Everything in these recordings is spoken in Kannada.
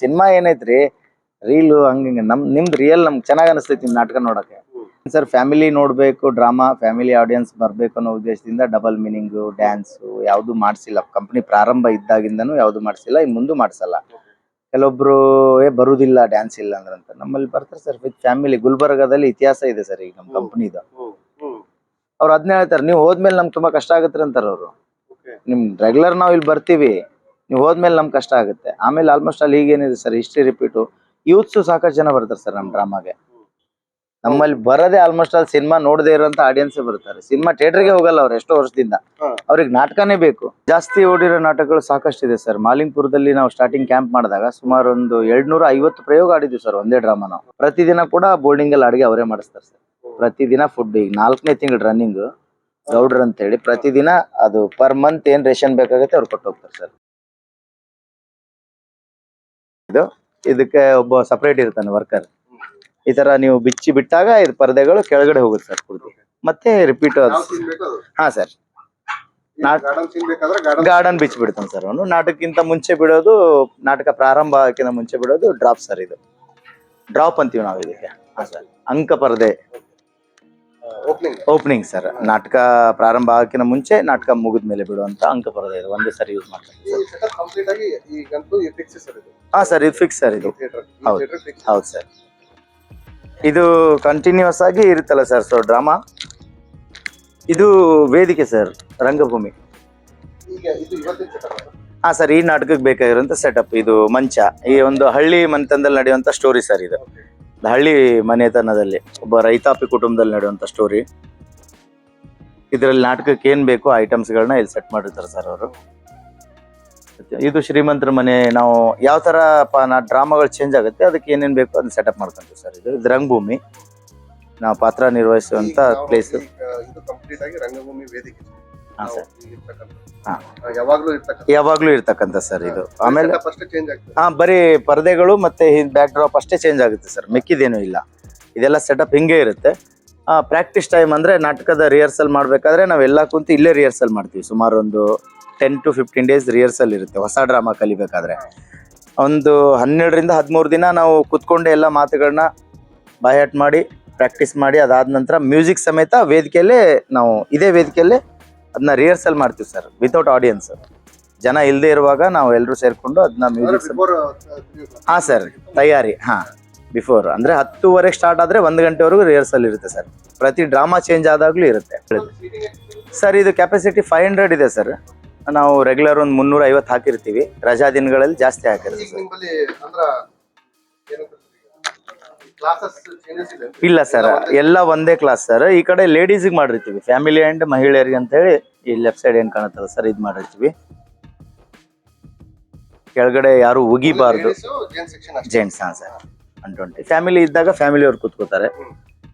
ಸಿನಿಮಾ ಏನೈತ್ರಿ? ರೀಲು ಹಂಗ ನಮ್ ನಿಮ್ದು ರಿಯಲ್ ನಮ್ಗೆ ಚೆನ್ನಾಗ್ ಅನಿಸ್ತೈತಿ ನಿಮ್ ನಾಟಕ ನೋಡಕ್ಕೆ. ಸರ್ ಫ್ಯಾಮಿಲಿ ನೋಡ್ಬೇಕು ಡ್ರಾಮಾ ಫ್ಯಾಮಿಲಿ ಆಡಿಯನ್ಸ್ ಬರ್ಬೇಕು ಅನ್ನೋ ಉದ್ದೇಶದಿಂದ ಡಬಲ್ ಮೀನಿಂಗ್ ಡ್ಯಾನ್ಸ್ ಯಾವುದು ಮಾಡ್ಸಿಲ್ಲ. ಕಂಪನಿ ಪ್ರಾರಂಭ ಇದ್ದಾಗಿಂದನೂ ಯಾವುದು ಮಾಡ್ಸಿಲ್ಲ ಇನ್ನು ಮುಂದೆ ಮಾಡಿಸಲ್ಲ. ಕೆಲವೊಬ್ರು ಏ ಬರುದಿಲ್ಲ ಡ್ಯಾನ್ಸ್ ಇಲ್ಲ ಅಂದ್ರಂತ. ನಮ್ಮಲ್ಲಿ ಬರ್ತಾರೆ ಸರ್ ವಿತ್ ಫ್ಯಾಮಿಲಿ ಗುಲ್ಬರ್ಗಾದಲ್ಲಿ ಇತಿಹಾಸ ಇದೆ ಸರ್ ಈಗ ನಮ್ಮ ಕಂಪನಿದು ಅವ್ರು ಅದನ್ನೇ ಹೇಳ್ತಾರೆ ನೀವು ಹೋದ್ಮೇಲೆ ನಮ್ಗೆ ತುಂಬಾ ಕಷ್ಟ ಆಗುತ್ತೆ ಅಂತಾರೆ ಅವರು. ನಿಮ್ ರೆಗ್ಯುಲರ್ ನಾವು ಇಲ್ಲಿ ಬರ್ತೀವಿ. ನೀವು ಹೋದ್ಮೇಲೆ ನಮ್ಗೆ ಕಷ್ಟ ಆಗುತ್ತೆ. ಆಮೇಲೆ ಆಲ್ಮೋಸ್ಟ್ ಅಲ್ಲಿ ಈಗೇನಿದೆ ಸರ್ ಹಿಸ್ಟ್ರಿ ರಿಪೀಟು ಯೂತ್ಸು ಸಾಕಷ್ಟು ಜನ ಬರ್ತಾರೆ ಸರ್ ನಮ್ಮ ಡ್ರಾಮಾಗೆ ನಮ್ಮಲ್ಲಿ ಬರೋದೇ ಆಲ್ಮೋಸ್ಟ್ ಅಲ್ಲಿ ಸಿನಿಮಾ ನೋಡದೇ ಇರೋಂತ ಆಡಿಯನ್ಸ್ ಬರ್ತಾರೆ. ಸಿನಿಮಾ ಥಿಯೇಟರ್ಗೆ ಹೋಗಲ್ಲ ಅವ್ರು ಎಷ್ಟೋ ವರ್ಷದಿಂದ. ಅವ್ರಿಗೆ ನಾಟಕನೇ ಬೇಕು. ಜಾಸ್ತಿ ಓಡಿರೋ ನಾಟಕಗಳು ಸಾಕಷ್ಟು ಇದೆ ಸರ್ ಮಾಲಿಂಗ್ಪುರದಲ್ಲಿ ನಾವು ಸ್ಟಾರ್ಟಿಂಗ್ ಕ್ಯಾಂಪ್ ಮಾಡಿದಾಗ ಸುಮಾರು ಒಂದು ಎರಡ್ನೂರ ಐವತ್ತು ಪ್ರಯೋಗ ಆಡಿದ್ವಿ ಸರ್ ಒಂದೇ ಡ್ರಾಮಾ ನಾವು. ಪ್ರತಿದಿನ ಕೂಡ ಬೋರ್ಡಿಂಗ್ ಅಲ್ಲಿ ಅಡಿಗೆ ಅವರೇ ಮಾಡಿಸ್ತಾರೆ ಸರ್ ಪ್ರತಿದಿನ ಫುಡ್ ಈಗ ನಾಲ್ಕನೇ ತಿಂಗಳು ರನ್ನಿಂಗ್ ಗೌಡ್ರ್ ಅಂತ ಹೇಳಿ ಪ್ರತಿದಿನ ಅದು ಪರ್ ಮಂತ್ ಏನ್ ರೇಷನ್ ಬೇಕಾಗುತ್ತೆ ಅವ್ರು ಕೊಟ್ಟು ಹೋಗ್ತಾರೆ ಸರ್ ಇದು. ಇದಕ್ಕೆ ಒಬ್ಬ ಸಪರೇಟ್ ಇರ್ತಾನೆ ವರ್ಕರ್ ಈ ತರ ನೀವು ಬಿಚ್ಚಿ ಬಿಟ್ಟಾಗ ಇದು ಪರದೆಗಳು ಕೆಳಗಡೆ ಹೋಗುತ್ತೆ ಸರ್ ಪೂರ್ತಿ ಮತ್ತೆ ರಿಪೀಟ್ ಹಾ ಸರ್ ಗಾರ್ಡನ್ ಬಿಚ್ಚಿ ಬಿಡ್ತಾನೆ ಸರ್ ಅವನು. ನಾಟಕಕ್ಕಿಂತ ಮುಂಚೆ ಬಿಡೋದು ನಾಟಕ ಪ್ರಾರಂಭ ಆಗಕ್ಕಿಂತ ಮುಂಚೆ ಬಿಡೋದು ಡ್ರಾಪ್ ಸರ್ ಇದು. ಡ್ರಾಪ್ ಅಂತೀವಿ ನಾವು ಇದಕ್ಕೆ. ಹಾ ಸರ್ ಅಂಕ ಪರದೆ. ಓಪನಿಂಗ್ ಓಪನಿಂಗ್ ಸರ್ ನಾಟಕ ಪ್ರಾರಂಭ ಆಗಕ್ಕಿಂತ ಮುಂಚೆ ನಾಟಕ ಮುಗಿದ ಮೇಲೆ ಬಿಡುವಂತ ಅಂಕ ಪರದೆ ಇದು. ಒಂದೇ ಸರಿ ಯೂಸ್ ಮಾಡ್ತಾರೆ ಸರ್ ಇದು. ಹಾ ಸರ್ ಇದು ಫಿಕ್ಸ್ ಸರ್ ಇದು. ಹೌದು. ಹೌದು ಸರ್ ಇದು ಕಂಟಿನ್ಯೂಸ್ ಆಗಿ ಇರುತ್ತಲ್ಲ ಸರ್ ಸೊ ಡ್ರಾಮಾ ಇದು ವೇದಿಕೆ ಸರ್ ರಂಗಭೂಮಿ. ಹಾ ಸರ್ ಈ ನಾಟಕಕ್ಕೆ ಬೇಕಾಗಿರುವಂತ ಸೆಟಪ್ ಇದು ಮಂಚ. ಈ ಒಂದು ಹಳ್ಳಿ ಮಂತಂದಲ್ಲಿ ನಡೆಯುವಂತ ಸ್ಟೋರಿ ಸರ್ ಇದು. ಹಳ್ಳಿ ಮನೆತನದಲ್ಲಿ ಒಬ್ಬ ರೈತಾಪಿ ಕುಟುಂಬದಲ್ಲಿ ನಡೆಯುವಂತ ಸ್ಟೋರಿ ಇದರಲ್ಲಿ ನಾಟಕಕ್ಕೆ ಏನು ಬೇಕು ಐಟಮ್ಸ್ಗಳನ್ನ ಇಲ್ಲಿ ಸೆಟ್ ಮಾಡಿರ್ತಾರೆ ಸರ್ ಅವರು. ಇದು ಶ್ರೀಮಂತರ ಮನೆ ನಾವು ಯಾವ ನಾ ಡ್ರಾಮಾಗಳು ಚೇಂಜ್ ಆಗುತ್ತೆ ಅದಕ್ಕೆ ಏನೇನು ಬೇಕು ಅದನ್ನ ಸೆಟಪ್ ಮಾಡ್ಕೊಂತೀವಿ ಸರ್ ಇದು ಇದು ರಂಗಭೂಮಿ. ನಾವು ಪಾತ್ರ ನಿರ್ವಹಿಸುವಂಥ ಪ್ಲೇಸ್ ಇದು ಕಂಪ್ಲೀಟ್ ಆಗಿ ರಂಗಭೂಮಿ ವೇದಿಕೆ. ಹಾ ನಾವು ಸರ್. ಹಾ. ಆ, ಯಾವಾಗ್ಲೂ ಇರ್ತಕ್ಕಂಥ ಯಾವಾಗ್ಲೂ ಇರ್ತಕ್ಕಂಥ ಸರ್ ಇದು. ಆಮೇಲೆ ಫಸ್ಟ್ ಚೇಂಜ್ ಆಗ್ತದೆ. ಹಾ ಬರೀ ಪರದೆಗಳು ಮತ್ತೆ ಬ್ಯಾಕ್ ಡ್ರಾಪ್ ಅಷ್ಟೇ ಚೇಂಜ್ ಆಗುತ್ತೆ ಸರ್. ಮಿಕ್ಕಿದೇನು ಇಲ್ಲ. ಇದೆಲ್ಲ ಸೆಟಪ್ ಹಿಂಗೆ ಇರುತ್ತೆ. ಪ್ರಾಕ್ಟೀಸ್ ಟೈಮ್ ಅಂದ್ರೆ ನಾಟಕದ ರಿಹರ್ಸಲ್ ಮಾಡ್ಬೇಕಾದ್ರೆ ನಾವೆಲ್ಲ ಕುಂತು ಇಲ್ಲೇ ರಿಹರ್ಸಲ್ ಮಾಡ್ತೀವಿ. ಸುಮಾರು ಒಂದು ten to fifteen days rehearsal ಇರುತ್ತೆ. ಹೊಸ ಡ್ರಾಮಾ ಕಲಿಬೇಕಾದ್ರೆ. ಒಂದು ಹನ್ನೆರಡರಿಂದ ಹದಿಮೂರು ದಿನ ನಾವು ಕುತ್ಕೊಂಡೆ ಎಲ್ಲ ಮಾತುಗಳನ್ನ ಬೈಹಟ್ ಮಾಡಿ ಪ್ರಾಕ್ಟೀಸ್ ಮಾಡಿ ಅದಾದ ನಂತರ ಮ್ಯೂಸಿಕ್ ಸಮೇತ ವೇದಿಕೆಯಲ್ಲೇ ನಾವು ಇದೇ ವೇದಿಕೆಯಲ್ಲೇ ಅದನ್ನ ರಿಹರ್ಸಲ್ ಮಾಡ್ತೀವಿ ಸರ್ ವಿತೌಟ್ ಆಡಿಯನ್ಸ್ ಜನ ಇಲ್ಲದೆ ಇರುವಾಗ ನಾವು ಎಲ್ಲರೂ ಸೇರಿಕೊಂಡು ಅದನ್ನ ಮ್ಯೂಸಿಕ್ ಬಿಫೋರ್ ಹಾ ಸರ್ ತಯಾರಿ ಹಾ ಬಿಫೋರ್ ಅಂದ್ರೆ ಹತ್ತುವರೆಗೆ ಸ್ಟಾರ್ಟ್ ಆದ್ರೆ ಒಂದು ಗಂಟೆವರೆಗೂ ರಿಹರ್ಸಲ್ ಇರುತ್ತೆ ಸರ್ ಪ್ರತಿ ಡ್ರಾಮಾ ಚೇಂಜ್ ಆದಾಗ್ಲೂ ಇರುತ್ತೆ. ಸರ್ ಇದು ಕೆಪಾಸಿಟಿ ಫೈವ್ ಹಂಡ್ರೆಡ್ ಇದೆ ಸರ್ ನಾವು ರೆಗ್ಯುಲರ್ ಒಂದು ಮುನ್ನೂರ ಐವತ್ತು ಹಾಕಿರ್ತೀವಿ. ರಜಾ ದಿನಗಳಲ್ಲಿ ಜಾಸ್ತಿ ಹಾಕಿರ್ತೀವಿ ಈಗ ಇಲ್ಲ ಸರ್ ಎಲ್ಲ ಒಂದೇ ಕ್ಲಾಸ್ ಸರ್. ಈ ಕಡೆ ಲೇಡೀಸಿಗೆ ಮಾಡಿರ್ತೀವಿ. ಫ್ಯಾಮಿಲಿ ಅಂಡ್ ಮಹಿಳೆಯರಿಗೆ ಅಂತ ಹೇಳಿ ಈ ಲೆಫ್ಟ್ ಸೈಡ್ ಏನ್ ಕಾಣುತ್ತಲ್ಲ ಸರ್ ಇದು ಮಾಡಿರ್ತೀವಿ. ಕೆಳಗಡೆ ಯಾರು ಉಗಿಬಾರ್ದು. ಜೆಂಟ್ಸ್ ಹಾ ಸರ್. ಒನ್ ಟ್ವೆಂಟಿ ಫ್ಯಾಮಿಲಿ ಇದ್ದಾಗ ಫ್ಯಾಮಿಲಿ ಅವ್ರು ಕೂತ್ಕೋತಾರೆ.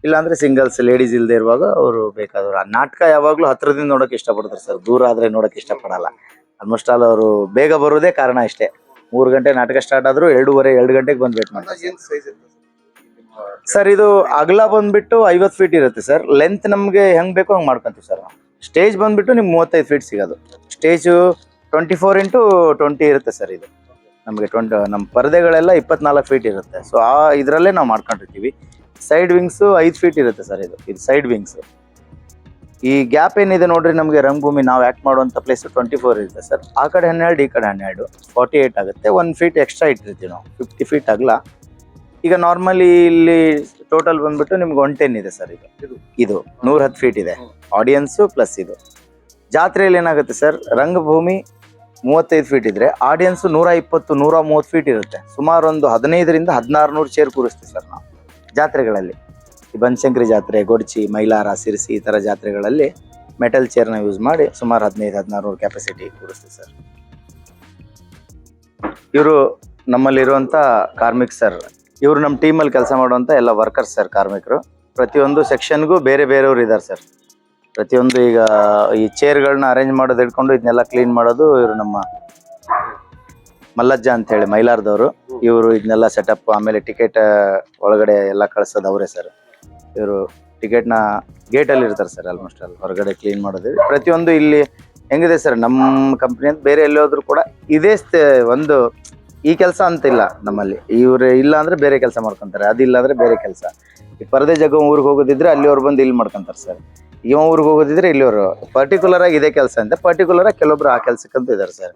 ಇಲ್ಲಾಂದ್ರೆ ಸಿಂಗಲ್ಸ್ ಲೇಡೀಸ್ ಇಲ್ಲದೆ ಇರುವಾಗ ಅವರು ಬೇಕಾದವ್ರು. ಆ ನಾಟಕ ಯಾವಾಗ್ಲೂ ಹತ್ರದಿಂದ ನೋಡಕ್ ಇಷ್ಟಪಡ್ತಾರೆ ಸರ್. ದೂರ ಆದ್ರೆ ನೋಡಕ್ ಇಷ್ಟಪಡಲ್ಲ. ಆಲ್ಮೋಸ್ಟ್ ಆಲ್ ಅವರು ಬೇಗ ಬರೋದೇ ಕಾರಣ ಅಷ್ಟೇ ಮೂರು ಗಂಟೆ ನಾಟಕ ಸ್ಟಾರ್ಟ್ ಆದ್ರೂ ಎರಡೂವರೆ ಎರಡು ಗಂಟೆಗೆ ಬಂದು ವೇಟ್ ಮಾಡ್ತಾರೆ ಸರ್ ಇದು ಅಗಲ ಬಂದ್ಬಿಟ್ಟು ಐವತ್ತು ಫೀಟ್ ಇರುತ್ತೆ ಸರ್ ಲೆಂತ್ ನಮಗೆ ಹೆಂಗ್ ಬೇಕೋ ಹಂಗೆ ಮಾಡ್ಕೊಂತೀವಿ ಸರ್ ಸ್ಟೇಜ್ ಬಂದ್ಬಿಟ್ಟು ನಿಮ್ಗೆ ಮೂವತ್ತೈದು ಫೀಟ್ ಸಿಗೋದು. Stage twenty four into twenty ಇರುತ್ತೆ ಸರ್ ಇದು. ನಮಗೆ ಟ್ವೆಂಟಿ ನಮ್ಮ ಪರದೆಗಳೆಲ್ಲ ಇಪ್ಪತ್ನಾಲ್ಕು ಫೀಟ್ ಇರುತ್ತೆ. ಸೊ ಆ ಇದರಲ್ಲೇ ನಾವು ಮಾಡ್ಕೊಂಡಿರ್ತೀವಿ. ಸೈಡ್ ವಿಂಗ್ಸು ಐದು ಫೀಟ್ ಇರುತ್ತೆ ಸರ್ ಇದು. ಇದು ಸೈಡ್ ವಿಂಗ್ಸ್ ಈ ಗ್ಯಾಪ್ ಏನಿದೆ ನೋಡ್ರಿ ನಮಗೆ ರಂಗಭೂಮಿ, ನಾವು ಆ್ಯಕ್ಟ್ ಮಾಡುವಂಥ ಪ್ಲೇಸ್ ಟ್ವೆಂಟಿ ಫೋರ್ ಇರುತ್ತೆ ಸರ್ ಆ ಕಡೆ ಹನ್ನೆರಡು, ಈ ಕಡೆ ಹನ್ನೆರಡು. ಫಾರ್ಟಿ ಏಯ್ಟ್ ಆಗುತ್ತೆ. ಒಂದು ಫೀಟ್ ಎಕ್ಸ್ಟ್ರಾ ಇಟ್ಟಿರ್ತೀವಿ ನಾವು. ಫಿಫ್ಟಿ ಫೀಟ್ ಆಗಲ್ಲ ಈಗ ನಾರ್ಮಲಿ ಇಲ್ಲಿ ಟೋಟಲ್ ಬಂದ್ಬಿಟ್ಟು ನಿಮ್ಗೆ ಒನ್ ಟೆನ್ ಇದೆ ಸರ್ ಇದು. ಇದು. ನೂರ ಹತ್ತು ಫೀಟ್ ಇದೆ. ಆಡಿಯನ್ಸು ಪ್ಲಸ್ ಇದು. ಜಾತ್ರೆಯಲ್ಲಿ ಏನಾಗುತ್ತೆ ಸರ್ ರಂಗಭೂಮಿ ಮೂವತ್ತೈದು ಫೀಟ್ ಇದ್ರೆ ಆಡಿಯನ್ಸ್ ನೂರ ಇಪ್ಪತ್ತು ನೂರ ಮೂವತ್ತು ಫೀಟ್ ಇರುತ್ತೆ. ಸುಮಾರು ಒಂದು ಹದಿನೈದರಿಂದ ಹದಿನಾರು ನೂರು ಚೇರ್ ಕೂರಿಸ್ತೀವಿ ಸರ್ ನಾವು ಜಾತ್ರೆಗಳಲ್ಲಿ. ಈ ಬನಶಂಕರಿ ಜಾತ್ರೆ ಗೊಡ್ಚಿ ಮೈಲಾರ ಸಿರಿಸಿ ಈ ಥರ ಜಾತ್ರೆಗಳಲ್ಲಿ ಮೆಟಲ್ ಚೇರ್ನ ಯೂಸ್ ಮಾಡಿ ಸುಮಾರು ಹದಿನೈದು ಹದಿನಾರು ನೂರು ಕೆಪಾಸಿಟಿ ಕೂರಿಸ್ತೀವಿ ಸರ್ ಇವರು ನಮ್ಮಲ್ಲಿರುವಂಥ ಕಾರ್ಮಿಕ್ ಸರ್ ಇವರು ನಮ್ಮ ಟೀಮಲ್ಲಿ ಕೆಲಸ ಮಾಡುವಂಥ ಎಲ್ಲ ವರ್ಕರ್ಸ್ ಸರ್ ಕಾರ್ಮಿಕರು. ಪ್ರತಿಯೊಂದು ಸೆಕ್ಷನ್ಗೂ ಬೇರೆ ಬೇರೆಯವರು ಇದ್ದಾರೆ ಸರ್ ಪ್ರತಿಯೊಂದು ಈಗ ಈ ಚೇರ್ಗಳನ್ನ ಅರೇಂಜ್ ಮಾಡೋದು ಹಿಡ್ಕೊಂಡು ಇದನ್ನೆಲ್ಲ ಕ್ಲೀನ್ ಮಾಡೋದು ಇವರು ನಮ್ಮ ಮಲ್ಲಜ್ಜ ಅಂತ ಹೇಳಿ ಮೈಲಾರದವರು. ಇವರು ಇದನ್ನೆಲ್ಲ ಸೆಟಪ್ ಆಮೇಲೆ ಟಿಕೆಟ್ ಒಳಗಡೆ ಎಲ್ಲ ಕಳ್ಸೋದು ಅವರೇ ಸರ್ ಇವರು ಟಿಕೆಟ್ನ ಗೇಟಲ್ಲಿ ಇರ್ತಾರೆ ಸರ್ ಆಲ್ಮೋಸ್ಟ್ ಅಲ್ಲಿ ಹೊರಗಡೆ ಕ್ಲೀನ್ ಮಾಡೋದು. ಪ್ರತಿಯೊಂದು ಇಲ್ಲಿ ಹೆಂಗಿದೆ ಸರ್ ನಮ್ಮ ಕಂಪ್ನಿ ಅಂತ ಬೇರೆ ಎಲ್ಲಿ ಹೋದ್ರು ಕೂಡ ಇದೇ ಒಂದು ಈ ಕೆಲಸ ಅಂತಿಲ್ಲ ನಮ್ಮಲ್ಲಿ. ಇವ್ರು ಇಲ್ಲ ಅಂದ್ರೆ ಬೇರೆ ಕೆಲಸ ಮಾಡ್ಕೊಂತಾರೆ. ಅದಿಲ್ಲ ಅಂದ್ರೆ ಬೇರೆ ಕೆಲಸ. ಈ ಪರದೆ ಜಗ ಊರಿಗೆ ಹೋಗೋದಿದ್ರೆ ಅಲ್ಲಿ ಅವ್ರು ಬಂದು ಇಲ್ಲಿ ಮಾಡ್ಕೊಂತಾರೆ ಸರ್. ಇವ ಊರಿಗೆ ಹೋಗೋದಿದ್ರೆ ಇಲ್ಲಿಯವರು ಪರ್ಟಿಕ್ಯುಲರ್ ಆಗಿ ಇದೇ ಕೆಲಸ ಅಂತ ಪರ್ಟಿಕ್ಯುಲರ್ ಆಗಿ ಕೆಲವೊಬ್ರು ಆ ಕೆಲ್ಸಕ್ಕಂತ ಇದಾರೆ ಸರ್.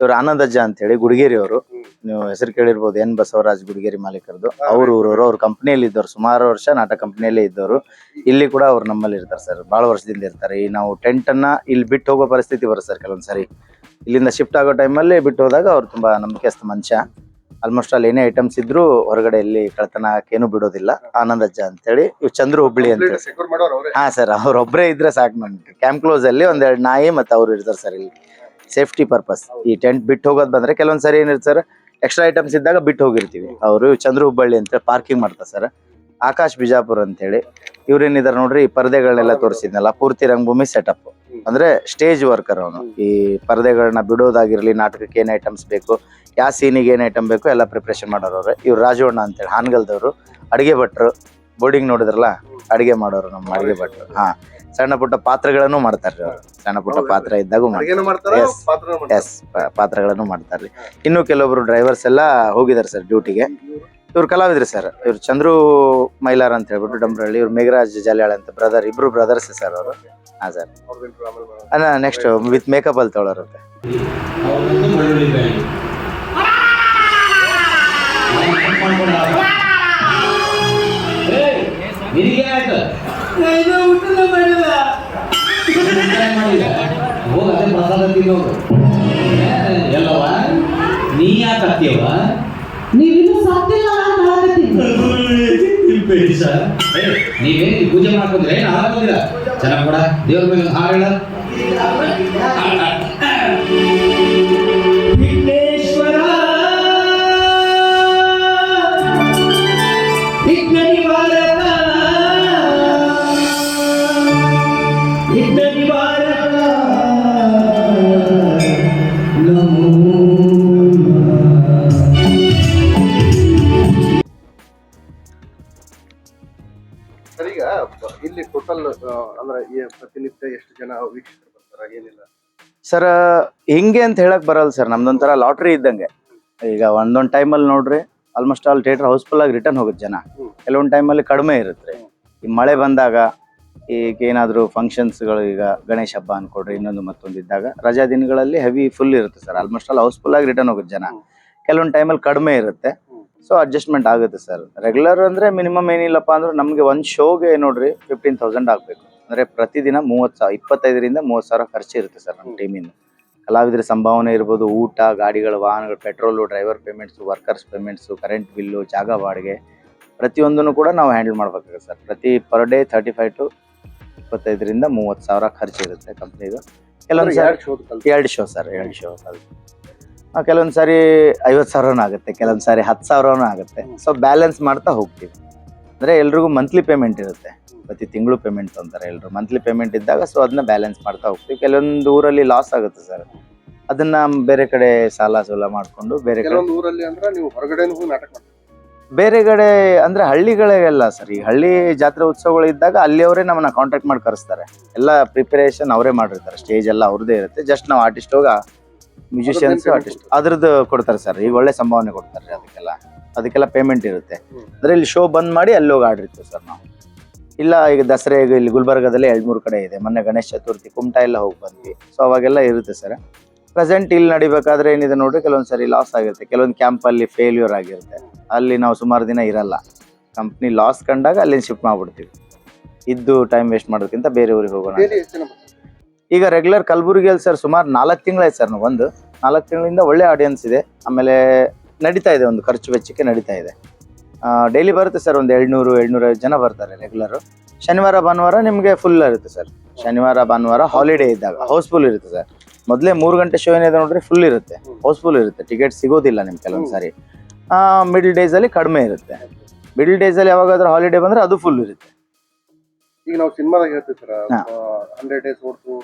ಇವ್ರು ಆನಂದಜ್ಜ ಅಂತ ಹೇಳಿ ಗುಡಿಗೇರಿ ಅವರು. ನೀವು ಹೆಸರು ಕೇಳಿರ್ಬೋದು, ಎನ್ ಬಸವರಾಜ್ ಗುಡಿಗೇರಿ ಮಾಲೀಕರದು. ಅವ್ರ ಊರವರು ಅವ್ರ ಕಂಪ್ನಿಯಲ್ಲಿ ಇದ್ದವ್ರು. ಸುಮಾರು ವರ್ಷ ನಾಟಕ ಕಂಪ್ನಿಯಲ್ಲೇ ಇದ್ದವರು. ಇಲ್ಲಿ ಕೂಡ ಅವ್ರು ನಮ್ಮಲ್ಲಿ ಇರ್ತಾರೆ ಸರ್. ಬಹಳ ವರ್ಷದಿಂದ ಇರ್ತಾರೆ. ಈ ನಾವು ಟೆಂಟ್ ಅನ್ನ ಇಲ್ಲಿ ಬಿಟ್ಟು ಹೋಗೋ ಪರಿಸ್ಥಿತಿ ಬರುತ್ತೆ ಸರ್ ಕೆಲವೊಂದ್ಸರಿ. ಇಲ್ಲಿಂದ ಶಿಫ್ಟ್ ಆಗೋ ಟೈಮಲ್ಲಿ ಬಿಟ್ಟು ಹೋದಾಗ ಅವ್ರು ತುಂಬಾ ನಂಬಿಕೆಸ್ತ ಮನುಷ್ಯ. ಆಲ್ಮೋಸ್ಟ್ ಅಲ್ಲಿ ಏನೇ ಐಟಮ್ಸ್ ಇದ್ರು ಹೊರಗಡೆ ಇಲ್ಲಿ ಕಳ್ತನ ಏನು ಬಿಡೋದಿಲ್ಲ. ಆನಂದಜ್ಜ ಅಂತೇಳಿ ಇವ್ ಚಂದ್ರು ಹುಬ್ಳಿ ಅಂತ ಹಾ ಸರ್ ಅವ್ರೊಬ್ಬರೇ ಇದ್ರೆ ಸಾಕು ನಮ್ಗೆ. ಕ್ಯಾಂಪ್ ಕ್ಲೋಸ್ ಅಲ್ಲಿ ಒಂದೆರಡು ನಾಯಿ ಮತ್ತೆ ಅವ್ರು ಇರ್ತಾರೆ ಸರ್ ಇಲ್ಲಿ. ಸೇಫ್ಟಿ ಪರ್ಪಸ್ ಈ ಟೆಂಟ್ ಬಿಟ್ಟು ಹೋಗೋದ್ ಬಂದ್ರೆ ಕೆಲವೊಂದ್ಸರಿ ಏನಿರುತ್ತೆ ಸರ್ ಎಕ್ಸ್ಟ್ರಾ ಐಟಮ್ಸ್ ಇದ್ದಾಗ ಬಿಟ್ಟು ಹೋಗಿರ್ತೀವಿ. ಅವರು ಚಂದ್ರು ಹುಬ್ಬಳ್ಳಿ ಅಂತ ಪಾರ್ಕಿಂಗ್ ಮಾಡ್ತಾರೆ ಸರ್. ಆಕಾಶ್ ಬಿಜಾಪುರ್ ಅಂತೇಳಿ ಇವ್ರೇನಿದ್ದಾರೆ ನೋಡ್ರಿ ಈ ಪರದೆಗಳನ್ನೆಲ್ಲ ತೋರಿಸಿದ್ನಲ್ಲ ಪೂರ್ತಿ ರಂಗಭೂಮಿ ಸೆಟಪ್ ಅಂದ್ರೆ ಸ್ಟೇಜ್ ವರ್ಕರ್ ಅವನು. ಈ ಪರದೆಗಳನ್ನ ಬಿಡೋದಾಗಿರ್ಲಿ ನಾಟಕಕ್ಕೆ ಏನ್ ಐಟಮ್ಸ್ ಬೇಕು ಯಾವ ಸೀನಿಗೆ ಏನ್ ಐಟಮ್ ಬೇಕು ಎಲ್ಲ ಪ್ರಿಪ್ರೇಷನ್ ಮಾಡೋರವ್ರೆ ಇವ್ರು ಇವ್ರು ರಾಜವಣ್ಣ ಅಂತೇಳಿ ಹಾನಗಲ್ದವ್ರು. ಅಡಿಗೆ ಭಟ್ರು. ಬೋರ್ಡಿಂಗ್ ನೋಡಿದ್ರಲ್ಲ ಅಡಿಗೆ ಮಾಡೋರು ನಮ್ಮ ಅಡಿಗೆ ಭಟ್ರು. ಹಾ ಸಣ್ಣ ಪುಟ್ಟ ಪಾತ್ರಗಳನ್ನು ಮಾಡ್ತಾರ್ರಿ ಅವ್ರು. ಸಣ್ಣ ಪುಟ್ಟ? ಪಾತ್ರ ಇದ್ದಾಗೂ ಮಾಡ್ತಾರೆ. ಎಸ್ ಎಸ್ ಪಾತ್ರಗಳನ್ನು ಮಾಡ್ತಾರ್ರಿ ಇನ್ನು ಕೆಲವೊಬ್ರು ಡ್ರೈವರ್ಸ್ ಎಲ್ಲ ಹೋಗಿದ್ದಾರೆ ಸರ್ ಡ್ಯೂಟಿಗೆ ಇವ್ರು ಕಲಾವಿದ್ರಿ ಸರ್ ಇವ್ರು ಚಂದ್ರು ಮೈಲಾರ್ ಅಂತ ಹೇಳ್ಬಿಟ್ಟು ಡಂಬ್ರಳ್ಳಿ ಇವ್ರು ಮೇಘರಾಜ್ ಜಾಲಿಯಾಳ ಅಂತ ಬ್ರದರ್ ಇಬ್ರು ಬ್ರದರ್ಸ್ ಸರ್ ಅವರು. ಹಾ ಸರ್ ಅಲ್ಲ ನೆಕ್ಸ್ಟ್ ವಿತ್ ಮೇಕಪ್ ಅಲ್ಲಿ ತೊಳೋರಂತೆ ಎಲ್ಲವ ನೀ ಯಾಕೆ ಅತ್ತಿಯವ ನೀವಿನ್ನೂ ಸತ್ತಿಲ್ಲ ಅಂತ ಹೇಳಕತ್ತೀನಿ ಸರ್ ನೀವೇನು ಇಲ್ಲಿ ಪೂಜೆ ಮಾಡ್ಕೊಂಡ್ರೆ ಏನು ಹಾಳಾಗೋದಿಲ್ಲ ಚೆನ್ನಾಗಿ ಕೂಡ ದೇವ್ರ ಮೇಲೆ ಒಂದು ಹಾಡು ಹೇಳ ವಿಘ್ನೇಶ್ವರ ಜನ ವೀಕ್ಷಕರು ಬರ್ತಾರ? ಏನಿಲ್ಲ. ಸರ್ ಹಿಂಗೆ ಅಂತ ಹೇಳಕ್ ಬರಲ್ಲ ಸರ್. ನಮ್ದೊಂಥರ ಲಾಟ್ರಿ ಇದ್ದಂಗೆ. ಈಗ ಒಂದೊಂದ್ ಟೈಮಲ್ಲಿ ನೋಡ್ರಿ almost all theatre house full ಆಗಿ ರಿಟರ್ನ್ ಹೋಗುತ್ತೆ ಜನ. ಕೆಲವೊಂದು ಟೈಮಲ್ಲಿ ಕಡಿಮೆ ಇರುತ್ತೆ. ಈ ಮಳೆ ಬಂದಾಗ ಈಗ ಏನಾದರೂ ಫಂಕ್ಷನ್ಸ್ಗಳು ಈಗ ಗಣೇಶ ಹಬ್ಬ ಅನ್ಕೊಡ್ರಿ ಇನ್ನೊಂದು ಮತ್ತೊಂದು ಇದ್ದಾಗ ರಜಾ ದಿನಗಳಲ್ಲಿ ಹೆವಿ ಫುಲ್ ಇರುತ್ತೆ sir. Almost all house full ಆಗಿ ರಿಟರ್ನ್ ಹೋಗುತ್ತೆ ಜನ. ಕೆಲವೊಂದು ಟೈಮಲ್ಲಿ ಕಡಿಮೆ ಇರುತ್ತೆ. ಸೊ ಅಡ್ಜಸ್ಟ್ಮೆಂಟ್ ಆಗುತ್ತೆ ಸರ್. ರೆಗ್ಯುಲರ್ ಅಂದ್ರೆ ಮಿನಿಮಮ್ ಏನಿಲ್ಲಪ್ಪ ಅಂದ್ರೆ ನಮಗೆ ಒಂದು ಶೋಗೆ ನೋಡ್ರಿ ಫಿಫ್ಟೀನ್ ತೌಸಂಡ್ ಆಗಬೇಕು. ಅಂದ್ರೆ ಪ್ರತಿದಿನ ಮೂವತ್ತು ಸಾವಿರ ಇಪ್ಪತ್ತೈದರಿಂದ ಮೂವತ್ತು ಸಾವಿರ ಖರ್ಚು ಇರುತ್ತೆ ಸರ್ ನಮ್ಮ. ಟೀಮಿಂದ. ಕಲಾವಿದರ ಸಂಭಾವನೆ ಇರ್ಬೋದು ಊಟ ಗಾಡಿಗಳ ವಾಹನಗಳು petrol driver payments workers payments current bill ಜಾಗ ಬಾಡಿಗೆ ಪ್ರತಿಯೊಂದನ್ನು ಕೂಡ ನಾವು ಹ್ಯಾಂಡಲ್ ಮಾಡ್ಬೇಕಾಗುತ್ತೆ ಸರ್. ಪ್ರತಿ per day thirty five to ಇಪ್ಪತ್ತೈದರಿಂದ ಮೂವತ್ತು ಸಾವಿರ ಖರ್ಚು ಇರುತ್ತೆ ಕಂಪ್ನಿದು ಕೆಲವೊಂದು ಸಾರಿ ಎರಡು ಶೋ ಸರ್ ಎರಡು ಶೋ ಕೆಲವೊಂದು ಸಾರಿ ಐವತ್ತು ಸಾವಿರನೂ ಆಗುತ್ತೆ ಕೆಲವೊಂದು ಸಾರಿ ಹತ್ತು ಸಾವಿರನೂ ಆಗುತ್ತೆ. ಸೊ ಬ್ಯಾಲೆನ್ಸ್ ಮಾಡ್ತಾ ಹೋಗ್ತೀವಿ. ಅಂದರೆ ಎಲ್ರಿಗೂ ಮಂತ್ಲಿ ಪೇಮೆಂಟ್ ಇರುತ್ತೆ. ಪ್ರತಿ ತಿಂಗಳು ಪೇಮೆಂಟ್ ತೊಂದರೆ ಎಲ್ಲರೂ ಮಂತ್ಲಿ ಪೇಮೆಂಟ್ ಇದ್ದಾಗ ಸೊ ಅದನ್ನ ಬ್ಯಾಲೆನ್ಸ್ ಮಾಡ್ತಾ ಹೋಗ್ತೀವಿ. ಕೆಲವೊಂದು ಊರಲ್ಲಿ ಲಾಸ್ ಆಗುತ್ತೆ ಸರ್ ಅದನ್ನ ಬೇರೆ ಕಡೆ ಸಾಲ ಸೂಲ ಮಾಡಿಕೊಂಡು ಬೇರೆ ಕಡೆ ಕೆಲವೊಂದು ಊರಲ್ಲಿ ಅಂದ್ರೆ ನೀವು ನಾಟಕ ಮಾಡ್ತೀರಿ? ಬೇರೆ ಕಡೆ ಅಂದ್ರೆ ಹಳ್ಳಿಗಳಿಗೆಲ್ಲ ಸರ್ ಈ ಹಳ್ಳಿ ಜಾತ್ರೆ ಉತ್ಸವಗಳು ಇದ್ದಾಗ ಅಲ್ಲಿಯವರೇ ನಮ್ಮನ್ನ ಕಾಂಟ್ಯಾಕ್ಟ್ ಮಾಡಿ ಕರೆಸ್ತಾರೆ. ಎಲ್ಲ ಪ್ರಿಪರೇಷನ್ ಅವರೇ ಮಾಡಿರ್ತಾರೆ. ಸ್ಟೇಜ್ ಎಲ್ಲ ಅವ್ರದೇ ಇರುತ್ತೆ. ಜಸ್ಟ್ ನಾವು ಆರ್ಟಿಸ್ಟ್ ಹೋಗ ಮ್ಯೂಸಿಷಿಯನ್ಸ್ ಆರ್ಟಿಸ್ಟ್ ಅದ್ರದ್ದು ಕೊಡ್ತಾರೆ ಸರ್ ಈಗ ಒಳ್ಳೆ ಸಂಭಾವನೆ ಕೊಡ್ತಾರೆ ಅದಕ್ಕೆಲ್ಲ. ಅದಕ್ಕೆಲ್ಲ ಪೇಮೆಂಟ್ ಇರುತ್ತೆ. ಅದರಲ್ಲಿ ಅಂದ್ರೆ ಇಲ್ಲಿ ಶೋ ಬಂದ್ ಮಾಡಿ ಅಲ್ಲಿ ಹೋಗಿ ಆಡಿರ್ತೀವಿ ಸರ್ ನಾವು. ಇಲ್ಲ ಈಗ ದಸರೆ ಈಗ ಇಲ್ಲಿ ಗುಲ್ಬರ್ಗದಲ್ಲಿ ಎರಡು ಮೂರು ಕಡೆ ಇದೆ. ಮೊನ್ನೆ ಗಣೇಶ ಚತುರ್ಥಿ ಕುಮಟಾ ಎಲ್ಲ ಹೋಗಿ ಬಂದ್ವಿ. ಸೊ ಅವಾಗೆಲ್ಲ ಇರುತ್ತೆ ಸರ್ ಪ್ರೆಸೆಂಟ್ ಇಲ್ಲಿ ನಡಿಬೇಕಾದ್ರೆ ಏನಿದೆ ನೋಡ್ರಿ ಕೆಲವೊಂದು ಸರಿ ಲಾಸ್ ಆಗಿರುತ್ತೆ. ಕೆಲವೊಂದು ಕ್ಯಾಂಪ್ ಅಲ್ಲಿ ಫೇಲ್ಯೂರ್ ಆಗಿರುತ್ತೆ. ಅಲ್ಲಿ ನಾವು ಸುಮಾರು ದಿನ ಇರಲ್ಲ. ಕಂಪ್ನಿ ಲಾಸ್ ಕಂಡಾಗ ಅಲ್ಲಿ ಶಿಫ್ಟ್ ಮಾಡ್ಬಿಡ್ತೀವಿ. ಇದ್ದು ಟೈಮ್ ವೇಸ್ಟ್ ಮಾಡೋದಕ್ಕಿಂತ ಬೇರೆ ಊರಿಗೆ ಹೋಗೋಣ ಈಗ ರೆಗ್ಯುಲರ್ ಕಲಬುರಗಿಯಲ್ಲಿ ಸರ್ ಸುಮಾರು ನಾಲ್ಕು ತಿಂಗಳಾಯ್ತು ಸರ್ ನಾವು ಒಂದು ನಾಲ್ಕು ತಿಂಗಳಿಂದ ಒಳ್ಳೆ ಆಡಿಯನ್ಸ್ ಇದೆ. ಆಮೇಲೆ ನಡೀತಾ ಇದೆ ಒಂದು ಖರ್ಚು ವೆಚ್ಚಕ್ಕೆ ನಡೀತಾ ಇದೆ. ಡೈಲಿ ಬರುತ್ತೆ ಸರ್ ಒಂದು ಏಳ್ನೂರು ಏಳ್ನೂರೈವತ್ತು ಜನ ಬರ್ತಾರೆ ರೆಗ್ಯುಲರು ಶನಿವಾರ ಭಾನುವಾರ ನಿಮಗೆ ಫುಲ್ ಇರುತ್ತೆ ಸರ್ ಶನಿವಾರ ಭಾನುವಾರ ಹಾಲಿಡೇ ಇದ್ದಾಗ ಹೌಸ್ಫುಲ್ ಇರುತ್ತೆ ಸರ್ ಮೊದಲೇ ಮೂರು ಗಂಟೆ ಶೋ ಏನಿದೆ ನೋಡ್ರಿ ಫುಲ್ ಇರುತ್ತೆ. ಹೌಸ್ಫುಲ್ ಇರುತ್ತೆ. ಟಿಕೆಟ್ ಸಿಗೋದಿಲ್ಲ ನಿಮ್ಗೆ ಕೆಲವೊಂದು ಸಾರಿ. ಮಿಡಲ್ ಡೇಸಲ್ಲಿ ಕಡಿಮೆ ಇರುತ್ತೆ. ಮಿಡಲ್ ಡೇಸಲ್ಲಿ ಯಾವಾಗಾದ್ರೂ ಹಾಲಿಡೇ ಬಂದರೆ ಅದು ಫುಲ್ ಇರುತ್ತೆ. ಈಗ ನಾವು ಸಿನಿಮಾದಾಗ ಹೇಳ್ತೀವಿ ಸರ್. ಹಂಡ್ರೆಡ್ ಡೇಸ್ ಓಡ್ತು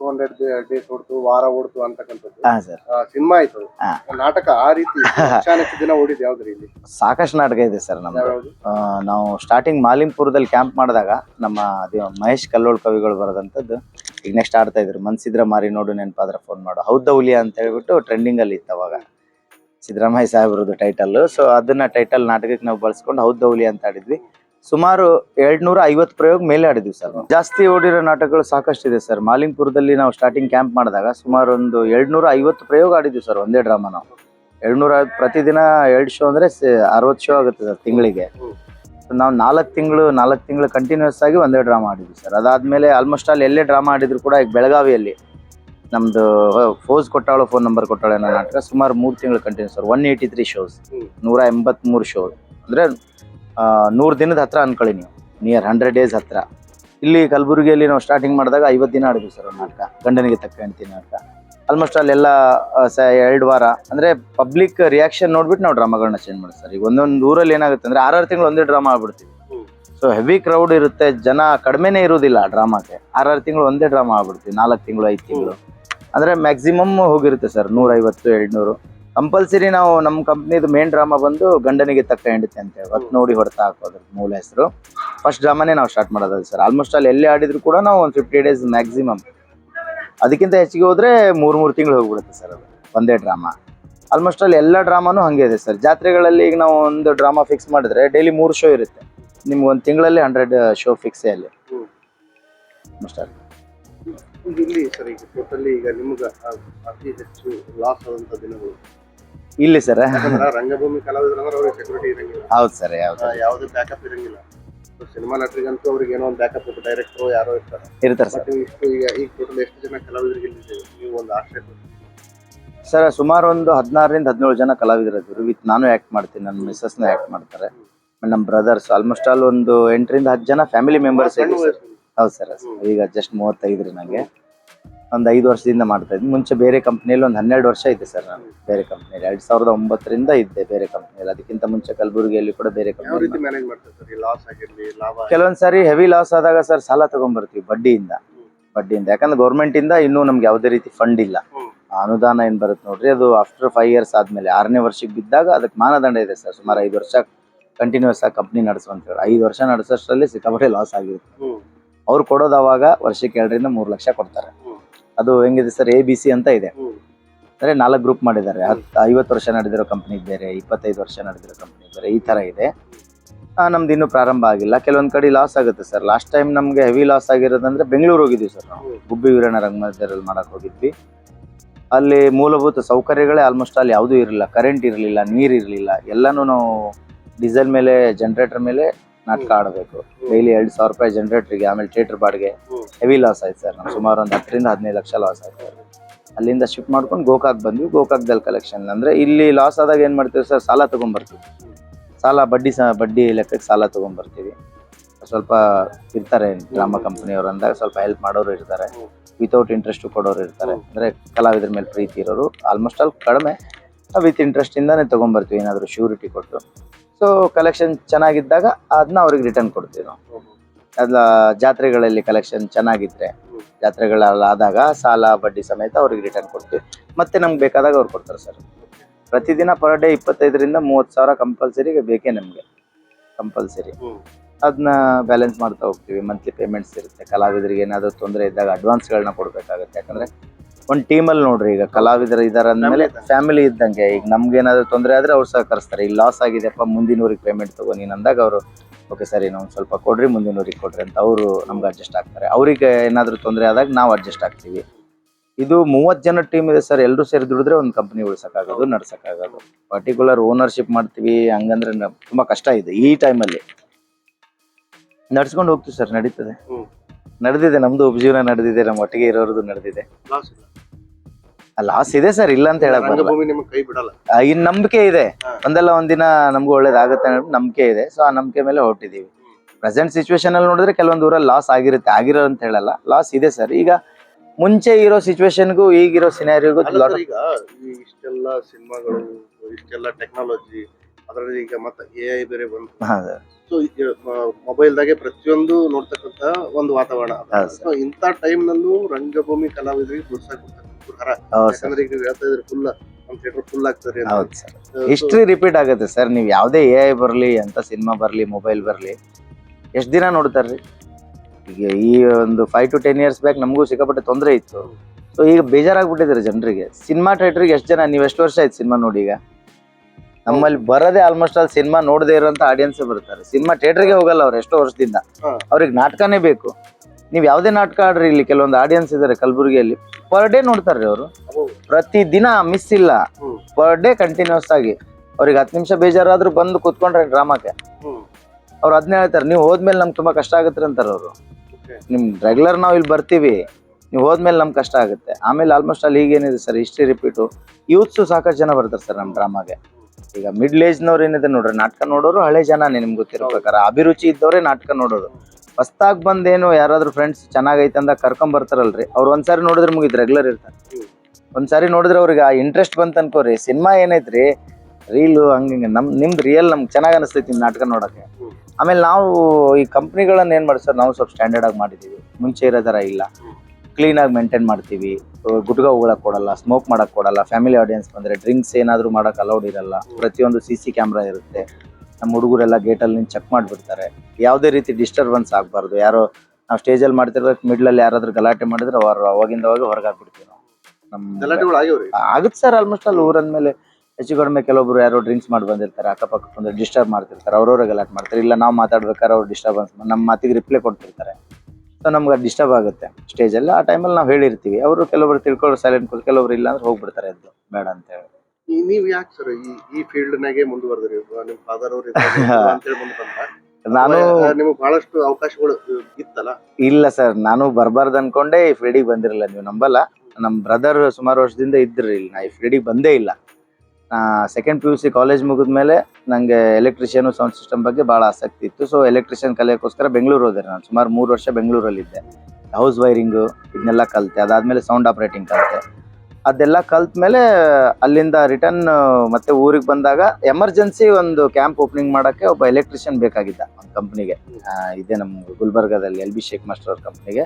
ಟೂ ಹಂಡ್ರೆಡ್ ಡೇಸ್ ಓಡ್ತು ವಾರ ಓಡ್ತು ಅಂತಕ್ಕಂಥದ್ದು. ಹಾಂ ಸರ್. ಸಿನಿಮಾ ಆಯ್ತು ಅದು. ಹಾ. ನಾಟಕ ಆ ರೀತಿ ದಿನ ಓಡಿದ್ ಯಾವ್ದ್ರಿ ಇಲ್ಲಿ? ಸಾಕಷ್ಟು ನಾಟಕ ಇದೆ ಸರ್ ನಮ್ಮ ಆ, ನಾವು ಸ್ಟಾರ್ಟಿಂಗ್ ಮಾಲಿಂಪುರದಲ್ಲಿ ಕ್ಯಾಂಪ್ ಮಾಡಿದಾಗ ನಮ್ಮ ಅದು ಮಹೇಶ್ ಕಲ್ಲೋಳ್ ಕವಿಗಳು ಬರೆದಂಥದ್ದು. ಈಗ ನೆಕ್ಸ್ಟ್ ಆಡ್ತಾ ಇದ್ರು. ಮನ್ಸಿದ್ರ ಮಾರಿ ನೋಡು ನೆನಪಾದ್ರೆ ಫೋನ್ ಮಾಡು. ಹೌದ ಹುಲಿಯ ಅಂತ ಹೇಳ್ಬಿಟ್ಟು ಟ್ರೆಂಡಿಂಗ್ ಅಲ್ಲಿ ಇತ್ತು ಅವಾಗ. ಸಿದ್ದರಾಮಯ್ಯ ಸಾಹೇಬ್ರದ್ದು ಟೈಟಲ್ ಸೊ ಅದನ್ನ ಟೈಟಲ್ ನಾಟಕಕ್ಕೆ ನಾವು ಬಳಸ್ಕೊಂಡು ಹೌದ್ ದೌಲಿ ಅಂತ ಆಡಿದ್ವಿ ಸುಮಾರು ಎರಡ್ನೂರ ಐವತ್ತು ಪ್ರಯೋಗ ಮೇಲೆ ಆಡಿದ್ವಿ ಸರ್ ಜಾಸ್ತಿ ಓಡಿರೋ ನಾಟಕಗಳು ಸಾಕಷ್ಟು ಇದೆ ಸರ್. ಮಾಲಿಂಗ್ಪುರದಲ್ಲಿ ನಾವು ಸ್ಟಾರ್ಟಿಂಗ್ ಕ್ಯಾಂಪ್ ಮಾಡಿದಾಗ ಸುಮಾರು ಒಂದು ಎರಡ್ನೂರ ಐವತ್ತು ಪ್ರಯೋಗ ಆಡಿದ್ವಿ ಸರ್, ಒಂದೇ ಡ್ರಾಮಾ ನಾವು. ಎರಡ್ನೂರ ಪ್ರತಿದಿನ ಎರಡು ಶೋ ಅಂದ್ರೆ ಅರವತ್ತು ಶೋ ಆಗುತ್ತೆ ಸರ್ ತಿಂಗಳಿಗೆ. ನಾವು ನಾಲ್ಕು ತಿಂಗಳು ನಾಲ್ಕು ತಿಂಗಳು ಕಂಟಿನ್ಯೂಸ್ ಆಗಿ ಒಂದೇ ಡ್ರಾಮಾ ಆಡಿದ್ವಿ ಸರ್. ಅದಾದ್ಮೇಲೆ ಆಲ್ಮೋಸ್ಟ್ ಆಲ್ ಎಲ್ಲೇ ಡ್ರಾಮಾ ಆಡಿದ್ರು ಕೂಡ ಈಗ ಬೆಳಗಾವಿಯಲ್ಲಿ. ನಮ್ದು ಫೋಸ್ ಕೊಟ್ಟಾಳು ಫೋನ್ ನಂಬರ್ ಕೊಟ್ಟಾಳೆ ಅನ್ನೋ ನಾಟಕ ಸುಮಾರು ಮೂರು ತಿಂಗಳು continues sir. One eighty three shows ನೂರ ಎಂಬತ್ಮೂರು ಶೋ ಅಂದ್ರೆ ನೂರು ದಿನದ ಹತ್ರ ಅನ್ಕೊಳ್ಳಿ ನೀವು. ನಿಯರ್ ಹಂಡ್ರೆಡ್ ಡೇಸ್ ಹತ್ರ. ಇಲ್ಲಿ ಕಲಬುರಗಿಯಲ್ಲಿ ನಾವು ಸ್ಟಾರ್ಟಿಂಗ್ ಮಾಡಿದಾಗ ಐವತ್ತು ದಿನ ಆಡಿದ್ವಿ ಸರ್ ಒಂದು ನಾಟಕ. ಗಂಡನಿಗೆ ತಕ್ಕ ಹೆಣ್ತೀನಿ ನಾಟಕ. ಆಲ್ಮೋಸ್ಟ್ ಅಲ್ಲೆಲ್ಲ ಸ ಎರಡು ವಾರ. ಅಂದರೆ ಪಬ್ಲಿಕ್ ರಿಯಾಕ್ಷನ್ ನೋಡ್ಬಿಟ್ಟು ನಾವು ಡ್ರಾಮಾಗಳನ್ನ ಚೇಂಜ್ ಮಾಡಿ ಸರ್ ಈಗ ಒಂದೊಂದು ಊರಲ್ಲಿ ಏನಾಗುತ್ತೆ ಅಂದರೆ ಆರಾರು ತಿಂಗಳು ಒಂದೇ ಡ್ರಾಮಾ ಆಗ್ಬಿಡ್ತೀವಿ. ಸೊ ಹೆವಿ ಕ್ರೌಡ್ ಇರುತ್ತೆ ಜನ ಕಡಿಮೆನೇ ಇರೋದಿಲ್ಲ ಡ್ರಾಮಾಕ್ಕೆ ಆರಾರು ತಿಂಗಳು ಒಂದೇ ಡ್ರಾಮಾ ಆಗ್ಬಿಡ್ತೀವಿ ನಾಲ್ಕು ತಿಂಗಳು ಐದು ತಿಂಗಳು. ಅಂದರೆ ಮ್ಯಾಕ್ಸಿಮಮ್ ಹೋಗಿರುತ್ತೆ ಸರ್ ನೂರೈವತ್ತು ಎರಡ್ನೂರು. ಕಂಪಲ್ಸರಿ ನಾವು ನಮ್ಮ ಕಂಪ್ನಿದು ಮೇನ್ ಡ್ರಾಮಾ ಬಂದು ಗಂಡನಿಗೆ ತಕ್ಕ ಹೆಂಡತಿ ಅಂತ ಹೇಳಿ. ನೋಡಿ ಹೊಡೆತ ಹಾಕೋದ್ರ ಮೂಲ ಹೆಸರು. ಫಸ್ಟ್ ಡ್ರಾಮಾನೇ ನಾವು ಸ್ಟಾರ್ಟ್ ಮಾಡೋದಲ್ಲ ಸರ್. ಆಲ್ಮೋಸ್ಟ್ ಅಲ್ಲಿ ಎಲ್ಲಿ ಆಡಿದ್ರು ಕೂಡ ನಾವು ಒಂದು ಫಿಫ್ಟಿ ಡೇಸ್ ಮ್ಯಾಕ್ಸಿಮಮ್ ಅದಕ್ಕಿಂತ ಹೆಚ್ಚಿಗೆ ಹೋದ್ರೆ ಮೂರು ಮೂರು ತಿಂಗಳು ಹೋಗ್ಬಿಡುತ್ತೆ ಸರ್ ಅದು. ಒಂದೇ ಡ್ರಾಮಾ ಆಲ್ಮೋಸ್ಟ್ ಅಲ್ಲಿ ಎಲ್ಲ ಡ್ರಾಮಾನು ಹಂಗೆ ಇದೆ ಸರ್. ಜಾತ್ರೆಗಳಲ್ಲಿ ಈಗ ನಾವು ಒಂದು ಡ್ರಾಮಾ ಫಿಕ್ಸ್ ಮಾಡಿದ್ರೆ ಡೈಲಿ ಮೂರು ಶೋ ಇರುತ್ತೆ. ನಿಮ್ಗೆ ಒಂದು ತಿಂಗಳಲ್ಲಿ ಹಂಡ್ರೆಡ್ ಶೋ ಫಿಕ್ಸೇ ಅಲ್ಲಿ. ಇಲ್ಲಿ ಸರ್ ಈಗ ಟೋಟಲಿ ಈಗ ನಿಮ್ಗೆ ಅತಿ ಹೆಚ್ಚು ಲಾಸ್ ಆದಂತ ದಿನಗಳು. ಇಲ್ಲಿ ಸರ್. ರಂಗಭೂಮಿ ಕಲಾವಿದ್ರು ಅಂದ್ರೆ ಅವ್ರಿಗೆ ಸೆಕ್ಯೂರಿಟಿ ಇರಂಗಿಲ್ಲ. ಹೌದು ಸರ್ ಯಾವ್ದು ಯಾವುದೇ ಬ್ಯಾಕಪ್ ಇರಂಗಿಲ್ಲ. ಸಿನಿಮಾ ನಟರಿಗಂತೂ ಅವ್ರಿಗೆ ಏನೋ ಒಂದು ಬ್ಯಾಕಪ್ ಡೈರೆಕ್ಟರ್ ಯಾರೋ ಇರ್ತಾರೆ. ಇರ್ತಾರೆ ಸರ್. ಇಷ್ಟು ಈಗ ಈಗ ಟೋಟಲ್ ಎಷ್ಟು ಜನ ಕಲಾವಿದರಿಗೆ ಇಲ್ಲಿದ್ದೀವಿ ನೀವು ಒಂದು ಆಶ್ರಯ ಸರ್ ಸುಮಾರು ಒಂದು ಹದಿನಾರರಿಂದ ಹದಿನೇಳು ಜನ ಕಲಾವಿದರು ವಿತ್ ನಾನು ಆ್ಯಕ್ಟ್ ಮಾಡ್ತೀನಿ ನನ್ನ ಮಿಸ್ಸಸ್ನ ಆ್ಯಕ್ಟ್ ಮಾಡ್ತಾರೆ. ನಮ್ಮ ಬ್ರದರ್ಸ್ ಆಲ್ಮೋಸ್ಟ್ ಆಲ್ ಒಂದು ಎಂಟರಿಂದ ಹತ್ತು ಜನ ಫ್ಯಾಮಿಲಿ ಮೆಂಬರ್ಸ್ ಹೌದು ಸರ್ ಈಗ ಜಸ್ಟ್ ಮೂವತ್ತೈದು ರೀ ನನಗೆ ಒಂದು ಐದು ವರ್ಷದಿಂದ ಮಾಡ್ತಾ ಇದ್ದೀನಿ. ಮುಂಚೆ ಬೇರೆ ಕಂಪ್ನಿಯಲ್ಲಿ ಒಂದು ಹನ್ನೆರಡು ವರ್ಷ ಇದೆ ಸರ್ ನಾನು ಬೇರೆ ಕಂಪ್ನಿಯಲ್ಲಿ ಎರಡು ಸಾವಿರದ ಒಂಬತ್ತರಿಂದ ಇದ್ದೆ ಬೇರೆ ಕಂಪ್ನಿಯಲ್ಲಿ ಅದಕ್ಕಿಂತ ಮುಂಚೆ ಕಲಬುರಗಿಯಲ್ಲಿ ಕೂಡ ಬೇರೆ ಕಂಪ್ನಿ ಮ್ಯಾನೇಜ್ ಮಾಡ್ತಾರೆ ಸರ್ ಈ ಲಾಸ್ ಆಗಿರ್ಲಿ ಲಾಭ ಕೆಲವೊಂದ್ ಸಾರಿ ಹೆವಿ ಲಾಸ್ ಆದಾಗ ಸರ್ ಸಾಲ ತಗೊಂಡ್ಬರ್ತೀವಿ ಬಡ್ಡಿಯಿಂದ. ಬಡ್ಡಿಯಿಂದ. ಯಾಕಂದ್ರೆ ಗೌರ್ಮೆಂಟಿಂದ ಇನ್ನೂ ನಮ್ಗೆ ಯಾವುದೇ ರೀತಿ ಫಂಡ್ ಇಲ್ಲ. ಅನುದಾನ ಏನ್ ಬರುತ್ತೆ ನೋಡ್ರಿ ಅದು ಆಫ್ಟರ್ ಫೈವ್ ಇಯರ್ಸ್ ಆದ್ಮೇಲೆ ಆರನೇ ವರ್ಷಕ್ಕೆ ಬಿದ್ದಾಗ ಅದಕ್ಕೆ ಮಾನದಂಡ ಇದೆ ಸರ್ ಸುಮಾರು ಐದು ವರ್ಷ ಕಂಟಿನ್ಯೂಸ್ ಆಗಿ ಕಂಪ್ನಿ ನಡೆಸು ಅಂತ ಹೇಳಿ. ಐದು ವರ್ಷ ನಡೆಸೋಷ್ಟರಲ್ಲಿ ಸಿಕ್ಕಾಪಟ್ಟೆ ಲಾಸ್ ಆಗಿರುತ್ತೆ. ಅವ್ರು ಕೊಡೋದು ಅವಾಗ ವರ್ಷಕ್ಕೆ ಎರಡರಿಂದ ಮೂರು ಲಕ್ಷ ಕೊಡ್ತಾರೆ. ಅದು ಹೆಂಗಿದೆ ಸರ್ ಎ ಬಿ ಸಿ ಅಂತ ಇದೆ. ಅಂದ್ರೆ ನಾಲ್ಕು ಗ್ರೂಪ್ ಮಾಡಿದ್ದಾರೆ. ಹತ್ತು ಐವತ್ತು ವರ್ಷ ನಡೆದಿರೋ ಕಂಪ್ನಿ ಬೇರೆ ಇಪ್ಪತ್ತೈದು ವರ್ಷ ನಡೆದಿರೋ ಕಂಪ್ನಿ ಬೇರೆ ಈ ತರ ಇದೆ. ನಮ್ದು ಇನ್ನೂ ಪ್ರಾರಂಭ ಆಗಿಲ್ಲ. ಕೆಲವೊಂದ್ ಕಡೆ ಲಾಸ್ ಆಗುತ್ತೆ ಸರ್. ಲಾಸ್ಟ್ ಟೈಮ್ ನಮ್ಗೆ ಹೆವಿ ಲಾಸ್ ಆಗಿರೋದಂದ್ರೆ ಬೆಂಗಳೂರು ಹೋಗಿದ್ವಿ ಸರ್ ನಾವು. ಗುಬ್ಬಿ ವೀರಣ್ಣ ರಂಗಮಂದಿರಲ್ಲಿ ಮಾಡಕ್ ಹೋಗಿದ್ವಿ. ಅಲ್ಲಿ ಮೂಲಭೂತ ಸೌಕರ್ಯಗಳೇ ಆಲ್ಮೋಸ್ಟ್ ಅಲ್ಲಿ ಯಾವುದೂ ಇರಲಿಲ್ಲ. ಕರೆಂಟ್ ಇರಲಿಲ್ಲ ನೀರು ಇರಲಿಲ್ಲ. ಎಲ್ಲಾನು ನಾವು ಡೀಸೆಲ್ ಮೇಲೆ ಜನರೇಟರ್ ಮೇಲೆ ನಾಟಕ ಆಡಬೇಕು. ಡೈಲಿ ಎರಡು ಸಾವಿರ ರೂಪಾಯಿ ಜನರೇಟರ್ಗೆ ಆಮೇಲೆ ಥಿಯೇಟರ್ ಬಾಡಿಗೆ ಹೆವಿ ಲಾಸ್ ಆಯ್ತು ಸರ್ ನಮ್ಗೆ ಸುಮಾರು ಒಂದು ಹತ್ತರಿಂದ ಹದಿನೈದು ಲಕ್ಷ ಲಾಸ್ ಆಯ್ತು ಅಲ್ಲಿಂದ ಶಿಫ್ಟ್ ಮಾಡ್ಕೊಂಡು ಗೋಕಾಕ್ ಬಂದ್ವಿ. ಗೋಕಾಕ್ದಲ್ಲಿ ಕಲೆಕ್ಷನ್ ಅಂದರೆ ಇಲ್ಲಿ ಲಾಸ್ ಆದಾಗ ಏನು ಮಾಡ್ತೀವಿ ಸರ್ ಸಾಲ ತೊಗೊಂಬರ್ತೀವಿ. ಸಾಲ ಬಡ್ಡಿ ಸಹ ಬಡ್ಡಿ ಲೆಕ್ಕಕ್ಕೆ ಸಾಲ ತೊಗೊಂಬರ್ತೀವಿ. ಸ್ವಲ್ಪ ಇರ್ತಾರೆ ಡ್ರಾಮಾ ಕಂಪನಿಯವರು ಅಂದಾಗ ಸ್ವಲ್ಪ ಹೆಲ್ಪ್ ಮಾಡೋರು ಇರ್ತಾರೆ. ವಿತೌಟ್ ಇಂಟ್ರೆಸ್ಟು ಕೊಡೋರು ಇರ್ತಾರೆ. ಅಂದರೆ ಕಲಾವಿದ್ರ ಮೇಲೆ ಪ್ರೀತಿ ಇರೋರು. ಆಲ್ಮೋಸ್ಟ್ ಆಲ್ ಕಡಿಮೆ. ವಿತ್ ಇಂಟ್ರೆಸ್ಟಿಂದಾನೇ ತೊಗೊಂಬರ್ತೀವಿ. ಏನಾದ್ರು ಶ್ಯೂರಿಟಿ ಕೊಟ್ಟು. ಸೊ ಕಲೆಕ್ಷನ್ ಚೆನ್ನಾಗಿದ್ದಾಗ ಅದನ್ನ ಅವ್ರಿಗೆ ರಿಟರ್ನ್ ಕೊಡ್ತೀವಿ ನಾವು. ಅದ ಜಾತ್ರೆಗಳಲ್ಲಿ ಕಲೆಕ್ಷನ್ ಚೆನ್ನಾಗಿದ್ರೆ. ಜಾತ್ರೆಗಳಲ್ಲಾದಾಗ ಸಾಲ, ಬಡ್ಡಿ ಸಮೇತ ಅವ್ರಿಗೆ ರಿಟರ್ನ್ ಕೊಡ್ತೀವಿ. ಮತ್ತೆ ನಮ್ಗೆ ಬೇಕಾದಾಗ ಅವ್ರು ಕೊಡ್ತಾರೆ ಸರ್. ಪ್ರತಿದಿನ ಪರ್ ಡೇ ಇಪ್ಪತ್ತೈದರಿಂದ ಮೂವತ್ತು ಸಾವಿರ ಕಂಪಲ್ಸರಿ ಬೇಕೇ ನಮಗೆ. ಕಂಪಲ್ಸರಿ ಅದನ್ನ ಬ್ಯಾಲೆನ್ಸ್ ಮಾಡ್ತಾ ಹೋಗ್ತೀವಿ. ಮಂತ್ಲಿ ಪೇಮೆಂಟ್ಸ್ ಇರುತ್ತೆ. ಕಲಾವಿದರಿಗೆ ಏನಾದರೂ ತೊಂದರೆ ಇದ್ದಾಗ ಅಡ್ವಾನ್ಸ್ಗಳನ್ನ ಕೊಡಬೇಕಾಗುತ್ತೆ. ಯಾಕಂದ್ರೆ ಒಂದು ಟೀಮಲ್ಲಿ ನೋಡ್ರಿ ಈಗ ಕಲಾವಿದರು ಇದಾರೆ ಅಂದಮೇಲೆ Family ಫ್ಯಾಮಿಲಿ ಇದ್ದಂಗೆ ಈಗ ನಮ್ಗೆ ಏನಾದ್ರು ತೊಂದರೆ ಆದ್ರೆ ಅವ್ರು ಸಹಕರಿಸ್ತಾರೆ ಈಗ ಲಾಸ್ ಆಗಿದೆಪ್ಪ ಮುಂದಿನವ್ರಿಗೆ ಪೇಮೆಂಟ್ ತಗೋ ನೀನು ಅಂದಾಗ ಅವರು ಓಕೆ ಸರಿ ನಾವು ಸ್ವಲ್ಪ ಕೊಡ್ರಿ ಮುಂದಿನವ್ರಿಗೆ ಕೊಡ್ರಿ ಅಂತ ಅವರು ನಮ್ಗೆ ಅಡ್ಜಸ್ಟ್ ಆಗ್ತಾರೆ. ಅವ್ರಿಗೆ ಏನಾದರೂ ತೊಂದರೆ ಆದಾಗ ನಾವು ಅಡ್ಜಸ್ಟ್ ಆಗ್ತೀವಿ. ಇದು ಮೂವತ್ತು ಜನ ಟೀಮ್ ಇದೆ ಸರ್ ಎಲ್ಲರೂ ಸೇರಿ ದುಡಿದ್ರೆ ಒಂದು ಕಂಪ್ನಿ ಉಳಿಸೋಕ್ಕಾಗೋದು ನಡ್ಸೋಕ್ಕಾಗೋದು. ಪರ್ಟಿಕ್ಯುಲರ್ ಓನರ್ಶಿಪ್ ಮಾಡ್ತೀವಿ ಹಂಗಂದ್ರೆ ತುಂಬಾ ಕಷ್ಟ ಇದೆ ಈ ಟೈಮಲ್ಲಿ ನಡ್ಸ್ಕೊಂಡು ಹೋಗ್ತೀವಿ ಸರ್ ನಡೀತದೆ. ನಡೆದಿದೆ ನಮ್ದು ಉಪಜೀವನ ನಡೆದಿದೆ ನಮ್ಮ ಒಟ್ಟಿಗೆ ಇರೋರ್ದು ನಡೆದಿದೆ. ಲಾಸ್ ಇದೆ ಸರ್ ಇಲ್ಲ ಅಂತ ಹೇಳಕ್ ಬರಲ್ಲ ರಂಗಭೂಮಿ ನಿಮಗೆ ಕೈ ಬಿಡಲ್ಲ? ಆ, ಇನ್ ನಂಬಿಕೆ ಇದೆ. ಒಂದಲ್ಲ ಒಂದಿನ ನಮ್ಗೆ ಒಳ್ಳೇದಾಗತ್ತೆ ಅನ್ನೋ ನಂಬಿಕೆ ಇದೆ. ಸೊ ಆ ನಂಬಿಕೆ ಮೇಲೆ ಹೊರಟಿದೀವಿ. ಪ್ರೆಸೆಂಟ್ ಸಿಚುವೇಶನ್ ಅಲ್ಲಿ ನೋಡಿದ್ರೆ ಕೆಲವೊಂದು ಊರಲ್ಲಿ ಲಾಸ್ ಆಗಿರುತ್ತೆ. ಆಗಿರೋ ಅಂತ ಹೇಳಲ್ಲ. ಲಾಸ್ ಇದೆ ಸರ್ ಈಗ ಮುಂಚೆ ಇರೋ ಸಿಚುವೇಶನ್ಗೂ ಈಗಿರೋ ಸಿನಾರಿಗೂ ಅಲ್ಲ ಸರ್, ಈಗ ಈ ಇಷ್ಟೆಲ್ಲ ಸಿನಿಮಾಗಳು ಇಷ್ಟೆಲ್ಲ ಟೆಕ್ನಾಲಜಿ ಅದರಲ್ಲಿ ಈಗ ಮತ್ತೆ ಎ ಐ ಬೇರೆ ಬಂತು. ಸೊ ಮೊಬೈಲ್ದಾಗೆ ಪ್ರತಿಯೊಂದು ನೋಡ್ತಕ್ಕಂತ ಒಂದು ವಾತಾವರಣ ಸೊ ಇಂಥ ಟೈಮ್ ನಲ್ಲೂ ರಂಗಭೂಮಿ ಕಲಾವಿದರಿಗೆ ಪ್ರೋತ್ಸಾಹ ಕೊಡ್ತಾರೆ. ಹೌದು ಸರ್. ಯಾಕಂದ್ರೆ ಈಗ ನೀವು ಹೇಳ್ತಾ ಇದ್ರೆ ಫುಲ್ ಒಂದ್ ಥಿಯೇಟರ್ ಫುಲ್ ಆಗ್ತಾರೆ ಅಂತ. ಹೌದು ಸರ್. ಹಿಸ್ಟ್ರಿ ರಿಪೀಟ್ ಆಗುತ್ತೆ ಸರ್. ನೀವು ಯಾವುದೇ ಎ ಐ ಬರಲಿ ಅಂತ ಸಿನಿಮಾ ಬರಲಿ ಮೊಬೈಲ್ ಬರಲಿ ಎಷ್ಟು ದಿನ ನೋಡ್ತಾರ್ರಿ? ಈಗ ಈ ಒಂದು five to ten years back ನಮಗೂ ಸಿಕ್ಕಾಪಟ್ಟೆ ತೊಂದರೆ ಇತ್ತು. ಸೊ ಈಗ ಬೇಜಾರಾಗ್ಬಿಟ್ಟಿದ್ದಾರೆ ಜನರಿಗೆ. ಸಿನಿಮಾ ಥಿಯೇಟ್ರಿಗೆ ಎಷ್ಟು ಜನ ನೀವು ಎಷ್ಟು ವರ್ಷ ಆಯ್ತು ಸಿನಿಮಾ ನೋಡಿ ಈಗ? ನಮ್ಮಲ್ಲಿ ಬರೋದೇ ಆಲ್ಮೋಸ್ಟ್ ಆಲ್ ಸಿನಿಮಾ ನೋಡದೇ ಇರೋಂಥ ಆಡಿಯನ್ಸ್ ಬರ್ತಾರೆ ಸಿನಿಮಾ ಥಿಯೇಟ್ರಿಗೆ ಹೋಗಲ್ಲ ಅವ್ರು ಎಷ್ಟೋ ವರ್ಷದಿಂದ. ಅವ್ರಿಗೆ ನಾಟಕನೇ ಬೇಕು. ನೀವು ಯಾವುದೇ ನಾಟಕ ಆಡ್ರಿ ಇಲ್ಲಿ ಕೆಲವೊಂದು ಆಡಿಯನ್ಸ್ ಇದ್ದಾರೆ ಕಲಬುರಗಿಯಲ್ಲಿ. ಪರ್ ಡೇ ನೋಡ್ತಾರ್ರಿ ಅವರು. ಪ್ರತಿ ದಿನ ಮಿಸ್ ಇಲ್ಲ. ಪರ್ ಡೇ ಕಂಟಿನ್ಯೂಸ್ ಆಗಿ. ಅವ್ರಿಗೆ ಹತ್ತು ನಿಮಿಷ ಬೇಜಾರಾದ್ರೂ ಬಂದು ಕೂತ್ಕೊಂಡ್ರೆ ಡ್ರಾಮಾಕ್ಕೆ. ಅವ್ರು ಅದನ್ನ ಹೇಳ್ತಾರೆ, ನೀವು ಹೋದ್ಮೇಲೆ ನಮ್ಗೆ ತುಂಬಾ ಕಷ್ಟ ಆಗುತ್ತೆ ಅಂತಾರೆ ಅವರು. ನಿಮ್ ರೆಗ್ಯುಲರ್ ನಾವು ಇಲ್ಲಿ ಬರ್ತೀವಿ. ನೀವು ಹೋದ್ಮೇಲೆ ನಮ್ಗೆ ಕಷ್ಟ ಆಗುತ್ತೆ. ಆಮೇಲೆ ಆಲ್ಮೋಸ್ಟ್ ಅಲ್ಲಿ ಈಗೇನಿದೆ ಸರ್ ಹಿಸ್ಟ್ರಿ ರಿಪೀಟು ಯೂತ್ಸು ಸಾಕಷ್ಟು ಜನ ಬರ್ತಾರೆ ಸರ್ ನಮ್ಮ ಡ್ರಾಮಾಗೆ ಈಗ ಮಿಡ್ಲ್ ಏಜ್ನವ್ರು ಏನಿದೆ ನೋಡ್ರಿ, ನಾಟಕ ನೋಡೋರು ಹಳೆ ಜನನೇ ನಿಮ್ಗೆ ಗೊತ್ತಿರೋ ಪ್ರಕಾರ. ಅಭಿರುಚಿ ಇದ್ದವರೇ ನಾಟಕ ನೋಡೋರು. ಹೊಸ್ದಾಗ್ ಬಂದೇನು ಯಾರಾದ್ರೂ ಫ್ರೆಂಡ್ಸ್ ಚೆನ್ನಾಗೈತೆ ಅಂತ ಕರ್ಕೊಂಡ್ ಬರ್ತಾರಲ್ರಿ. ಅವ್ರು ಒಂದ್ಸಾರಿ ನೋಡಿದ್ರೆ ಮುಗಿದ್ ರೆಗ್ಯುಲರ್ ಇರ್ತಾರೆ. ಒಂದ್ಸಾರಿ ನೋಡಿದ್ರೆ ಅವ್ರಿಗೆ ಆ ಇಂಟ್ರೆಸ್ಟ್ ಬಂತ ಅನ್ಕೋರಿ, ಸಿನಿಮಾ ಏನೈತ್ರಿ? ರೀಲು ಹಂಗೆ ನಮ್, ನಿಮ್ದು ರಿಯಲ್ ನಮ್ಗೆ ಚೆನ್ನಾಗಿ ಅನಿಸ್ತೈತಿ ನಿಮ್ಮ ನಾಟಕ ನೋಡಕ್ಕೆ. ಹ್ಮ್. ಆಮೇಲೆ ನಾವು ಈ ಕಂಪ್ನಿಗಳನ್ನ ಏನು ಮಾಡಿ ಸರ್ ನಾವು ಸ್ವಲ್ಪ ಸ್ಟ್ಯಾಂಡರ್ಡ್ ಆಗಿ ಮಾಡಿದೀವಿ. ಮುಂಚೆ ಇರೋ ಥರ ಇಲ್ಲ. ಕ್ಲೀನಾಗಿ ಮೇಂಟೈನ್ ಮಾಡ್ತೀವಿ. ಗುಡ್ಗ ಹೋಗಕ್ ಕೊಡಲ್ಲ ಸ್ಮೋಕ್ ಮಾಡಕ್ಕೆ ಕೊಡಲ್ಲ ಫ್ಯಾಮಿಲಿ ಆಡಿಯನ್ಸ್ ಬಂದರೆ ಡ್ರಿಂಕ್ಸ್ ಏನಾದರೂ ಮಾಡೋಕ್ಕೆ ಅಲೌಡ್ ಇರಲ್ಲ. ಪ್ರತಿಯೊಂದು ಸಿ ಸಿ ಕ್ಯಾಮ್ರಾ ಇರುತ್ತೆ. ನಮ್ಮ ಹುಡುಗರೆಲ್ಲ ಗೇಟಲ್ಲಿ ನಿಂತು ಚೆಕ್ ಮಾಡಿಬಿಡ್ತಾರೆ. ಯಾವುದೇ ರೀತಿ ಡಿಸ್ಟರ್ಬೆನ್ಸ್ ಆಗಬಾರ್ದು. ಯಾರೋ ನಾವು ಸ್ಟೇಜಲ್ಲಿ ಮಾಡ್ತಿರ್ಬೇಕು ಮಿಡ್ಲಲ್ಲಿ ಯಾರಾದ್ರೂ ಗಲಾಟೆ ಮಾಡಿದ್ರೆ ಅವರು ಅವಾಗಿಂದ ಅವಾಗ ಹೊರಗೆ ಹಾಕ್ಬಿಡ್ತೀವಿ ನಾವು. ನಮ್ಮ ಗಲಾಟೆಗಳು ಆಗುತ್ತೆ ಸರ್ ಆಲ್ಮೋಸ್ಟ್ ಅಲ್ಲಿ ಊರಂದ್ಮೇಲೆ ಹೆಚ್ಚು ಕಡಿಮೆ ಕೆಲವೊಬ್ರು ಯಾರೋ ಡ್ರಿಂಕ್ಸ್ ಮಾಡಿ ಬಂದಿರ್ತಾರೆ ಅಕ್ಕಪಕ್ಕ ಬಂದು ಡಿಸ್ಟರ್ಬ್ ಮಾಡ್ತಿರ್ತಾರೆ ಅವ್ರವ್ರ ಗಲಾಟೆ ಮಾಡ್ತಾರೆ. ಇಲ್ಲ ನಾವು ಮಾತಾಡ್ಬೇಕಾದ್ರೆ ಅವ್ರು ಡಿಸ್ಟರ್ಬೆನ್ಸ್ ನಮ್ಮ ಮಾತಿಗೆ ರಿಪ್ಲೈ ಕೊಡ್ತಿರ್ತಾರೆ. ಸೊ ನಮ್ಗೆ ಅದು ಡಿಸ್ಟರ್ಬ್ ಆಗುತ್ತೆ ಸ್ಟೇಜಲ್ಲಿ ಆ ಟೈಮಲ್ಲಿ ನಾವು ಹೇಳಿರ್ತೀವಿ. ಅವರು ಕೆಲವೊಬ್ರು ತಿಳ್ಕೊಳ್ಳೋ ಸೈಲೆಂಟ್ ಕೆಲವೊಬ್ರು ಇಲ್ಲ ಅಂದ್ರೆ ಹೋಗ್ಬಿಡ್ತಾರೆ ಎದ್ದು. ಬೇಡ ಅಂತ ಹೇಳಿ. ಈ- ನೀವ್ ಯಾಕೆ ಸರ್ ಈ ಈ ಫೀಲ್ಡ್ ನಾಗೆ ಮುಂದುವರೆದ್ರಿ? ನಿಮ್ ಫಾದರ್ ಅವ್ರ ಅಂತೇಳಿ ಮುಂದೆ ಬಂದ್ರ ನಾನು ನಿಮ್ಗೆ ಬಹಳಷ್ಟು ಅವಕಾಶಗಳು ಇತ್ತಲ್ಲ? ಇಲ್ಲ ಸರ್ ನಾನು ಬರಬಾರ್ದು ಅನ್ಕೊಂಡೆ ಈ ಫೀಲ್ಡಿಗೆ ಬಂದಿರಲ್ಲ ನೀವು ನಂಬಲ್ಲ. ನಮ್ಮ ಬ್ರದರ್ ಸುಮಾರು ವರ್ಷದಿಂದ ಇದ್ರಿ ಇಲ್ಲಿ ನಾ ಈ ಫೀಲ್ಡಿಗೆ ಬಂದೇ ಇಲ್ಲ. Second P U C college ಮುಗಿದ ಮೇಲೆ ನನಗೆ ಎಲೆಕ್ಟ್ರಿಷಿಯನ್ ಸೌಂಡ್ ಸಿಸ್ಟಮ್ ಬಗ್ಗೆ ಭಾಳ ಆಸಕ್ತಿ ಇತ್ತು. ಸೊ ಎಲೆಕ್ಟ್ರಿಷಿಯನ್ ಕಲಿಯೋಕ್ಕೋಸ್ಕರ ಬೆಂಗಳೂರು ಹೋದೆ ನಾನು. ಸುಮಾರು ಮೂರು ವರ್ಷ ಬೆಂಗಳೂರಲ್ಲಿದ್ದೆ. ಹೌಸ್ ವೈರಿಂಗು ಇದನ್ನೆಲ್ಲ ಕಲಿತೆ ಅದಾದಮೇಲೆ ಸೌಂಡ್ ಆಪ್ರೇಟಿಂಗ್ ಕಲಿತೆ. ಅದೆಲ್ಲ ಕಲ್ತ ಮೇಲೆ ಅಲ್ಲಿಂದ ರಿಟರ್ನ್ ಮತ್ತೆ ಊರಿಗೆ ಬಂದಾಗ ಎಮರ್ಜೆನ್ಸಿ ಒಂದು ಕ್ಯಾಂಪ್ ಓಪನಿಂಗ್ ಮಾಡೋಕ್ಕೆ ಒಬ್ಬ ಎಲೆಕ್ಟ್ರಿಷಿಯನ್ ಬೇಕಾಗಿದ್ದ ಒಂದು ಕಂಪ್ನಿಗೆ ಇದೆ ನಮ್ಮ ಗುಲ್ಬರ್ಗಾದಲ್ಲಿ ಎಲ್ ಬಿ ಶೇಖ್ ಮಾಸ್ಟರ್ ಅವ್ರ ಕಂಪ್ನಿಗೆ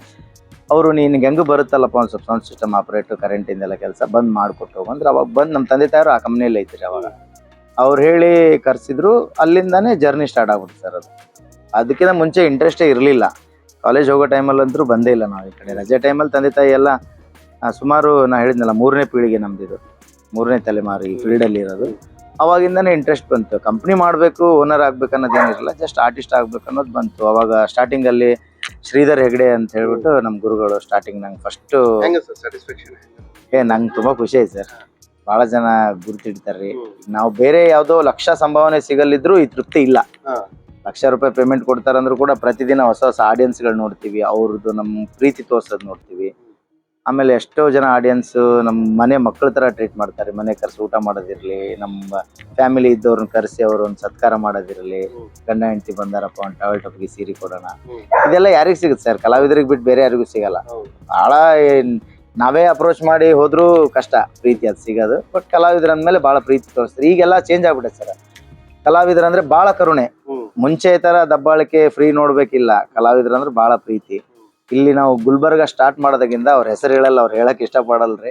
ಅವರು ನಿನ್ಗೆ ಹೆಂಗೂ ಬರುತ್ತಲ್ಲಪ್ಪ ಒಂದು ಸ್ವಲ್ಪ ಸೌಂಡ್ ಸಿಸ್ಟಮ್ ಆಪ್ರೇಟ್ ಕರೆಂಟಿಂದೆಲ್ಲ ಕೆಲಸ ಬಂದ್ ಮಾಡಿಕೊಟ್ಟು ಹೋಗಂದ್ರೆ ಅವಾಗ ಬಂದು ನಮ್ಮ ತಂದೆ ತಾಯರು ಆ ಕಂಪ್ನಿಯಲ್ಲಿ ಐತ್ರಿ ಅವಾಗ. ಅವ್ರು ಹೇಳಿ ಕರೆಸಿದ್ರು, ಅಲ್ಲಿಂದಾನೇ ಜರ್ನಿ ಸ್ಟಾರ್ಟ್ ಆಗ್ಬಿಡ್ತು ಸರ್ ಅದು. ಅದಕ್ಕಿಂತ ಮುಂಚೆ ಇಂಟ್ರೆಸ್ಟೇ ಇರಲಿಲ್ಲ. ಕಾಲೇಜ್ ಹೋಗೋ ಟೈಮಲ್ಲಿ ಅಂತೂ ಬಂದೇ ಇಲ್ಲ ನಾವು ಈ ಕಡೆ. ರಜೆ ಟೈಮಲ್ಲಿ ತಂದೆ ತಾಯಿ ಎಲ್ಲ ಸುಮಾರು ನಾ ಹೇಳಿದ್ನಲ್ಲ ಮೂರನೇ ಪೀಳಿಗೆ ನಮ್ದು ಇದು ಮೂರನೇ ತಲೆಮಾರು ಈ ಫೀಲ್ಡಲ್ಲಿ ಇರೋದು. ಅವಾಗಿಂದನೇ ಇಂಟ್ರೆಸ್ಟ್ ಬಂತು. ಕಂಪ್ನಿ ಮಾಡಬೇಕು ಓನರ್ ಆಗ್ಬೇಕು ಅನ್ನೋದೇನಿರಲ್ಲ ಜಸ್ಟ್ ಆರ್ಟಿಸ್ಟ್ ಆಗ್ಬೇಕು ಅನ್ನೋದು ಬಂತು. ಅವಾಗ ಸ್ಟಾರ್ಟಿಂಗಲ್ಲಿ ಶ್ರೀಧರ್ ಹೆಗ್ಡೆ ಅಂತ ಹೇಳ್ಬಿಟ್ಟು ನಮ್ಮ ಗುರುಗಳು ಸ್ಟಾರ್ಟಿಂಗ್ ನಂಗೆ ಫಸ್ಟ್ ಏ ನಂಗೆ ತುಂಬಾ ಖುಷಿ ಆಯ್ತು ಸರ್. ಭಾಳ ಜನ ಗುರುತಿಡ್ತಾರ್ರಿ ನಾವು ಬೇರೆ ಯಾವುದೋ ಲಕ್ಷ ಸಂಭಾವನೆ ಸಿಗಲ್ಲಿದ್ರು ಈ ತೃಪ್ತಿ ಇಲ್ಲ. ಲಕ್ಷ ರೂಪಾಯಿ ಪೇಮೆಂಟ್ ಕೊಡ್ತಾರಂದ್ರೂ ಕೂಡ ಪ್ರತಿದಿನ ಹೊಸ ಹೊಸ ಆಡಿಯನ್ಸ್ಗಳು ನೋಡ್ತೀವಿ. ಅವ್ರದ್ದು ನಮ್ಮ ಪ್ರೀತಿ ತೋರ್ಸೋದು ನೋಡ್ತೀವಿ. ಆಮೇಲೆ ಎಷ್ಟೋ ಜನ ಆಡಿಯನ್ಸ್ ನಮ್ಮ ಮನೆ ಮಕ್ಕಳ ಥರ ಟ್ರೀಟ್ ಮಾಡ್ತಾರೆ. ಮನೆ ಕರೆಸಿ ಊಟ ಮಾಡೋದಿರಲಿ ನಮ್ಮ ಫ್ಯಾಮಿಲಿ ಇದ್ದವ್ರನ್ನ ಕರೆಸಿ ಅವ್ರ ಒಂದು ಸತ್ಕಾರ ಮಾಡೋದಿರಲಿ. ಗಂಡ ಹೆಂಡತಿ ಬಂದಾರಪ್ಪ ಒಂದು ಟವಲ್ ಟೊಪ್ಪಿಗೆ ಸೀರೆ ಕೊಡೋಣ. ಇದೆಲ್ಲ ಯಾರಿಗೆ ಸಿಗುತ್ತೆ ಸರ್? ಕಲಾವಿದರಿಗೆ ಬಿಟ್ಟು ಬೇರೆ ಯಾರಿಗೂ ಸಿಗಲ್ಲ. ಭಾಳ ನಾವೇ ಅಪ್ರೋಚ್ ಮಾಡಿ ಹೋದ್ರೂ ಕಷ್ಟ ಪ್ರೀತಿ ಅದು ಸಿಗೋದು. ಬಟ್ ಕಲಾವಿದ್ರ ಅಂದ್ಮೇಲೆ ಭಾಳ ಪ್ರೀತಿ ತೋರಿಸ್ತಾರೆ. ಈಗೆಲ್ಲ ಚೇಂಜ್ ಆಗ್ಬಿಟ್ಟೆ ಸರ್. ಕಲಾವಿದ್ರ ಅಂದ್ರೆ ಭಾಳ ಕರುಣೆ. ಮುಂಚೆ ತರ ದಬ್ಬಾಳಿಕೆ ಫ್ರೀ ನೋಡ್ಬೇಕಿಲ್ಲ. ಕಲಾವಿದ್ರ ಅಂದ್ರೆ ಭಾಳ ಪ್ರೀತಿ. ಇಲ್ಲಿ ನಾವು ಗುಲ್ಬರ್ಗ ಸ್ಟಾರ್ಟ್ ಮಾಡೋದಾಗಿಂದ ಅವ್ರ ಹೆಸರು ಹೇಳಲ್ಲ ಅವ್ರು ಹೇಳಕ್ ಇಷ್ಟಪಡಲ್ರಿ.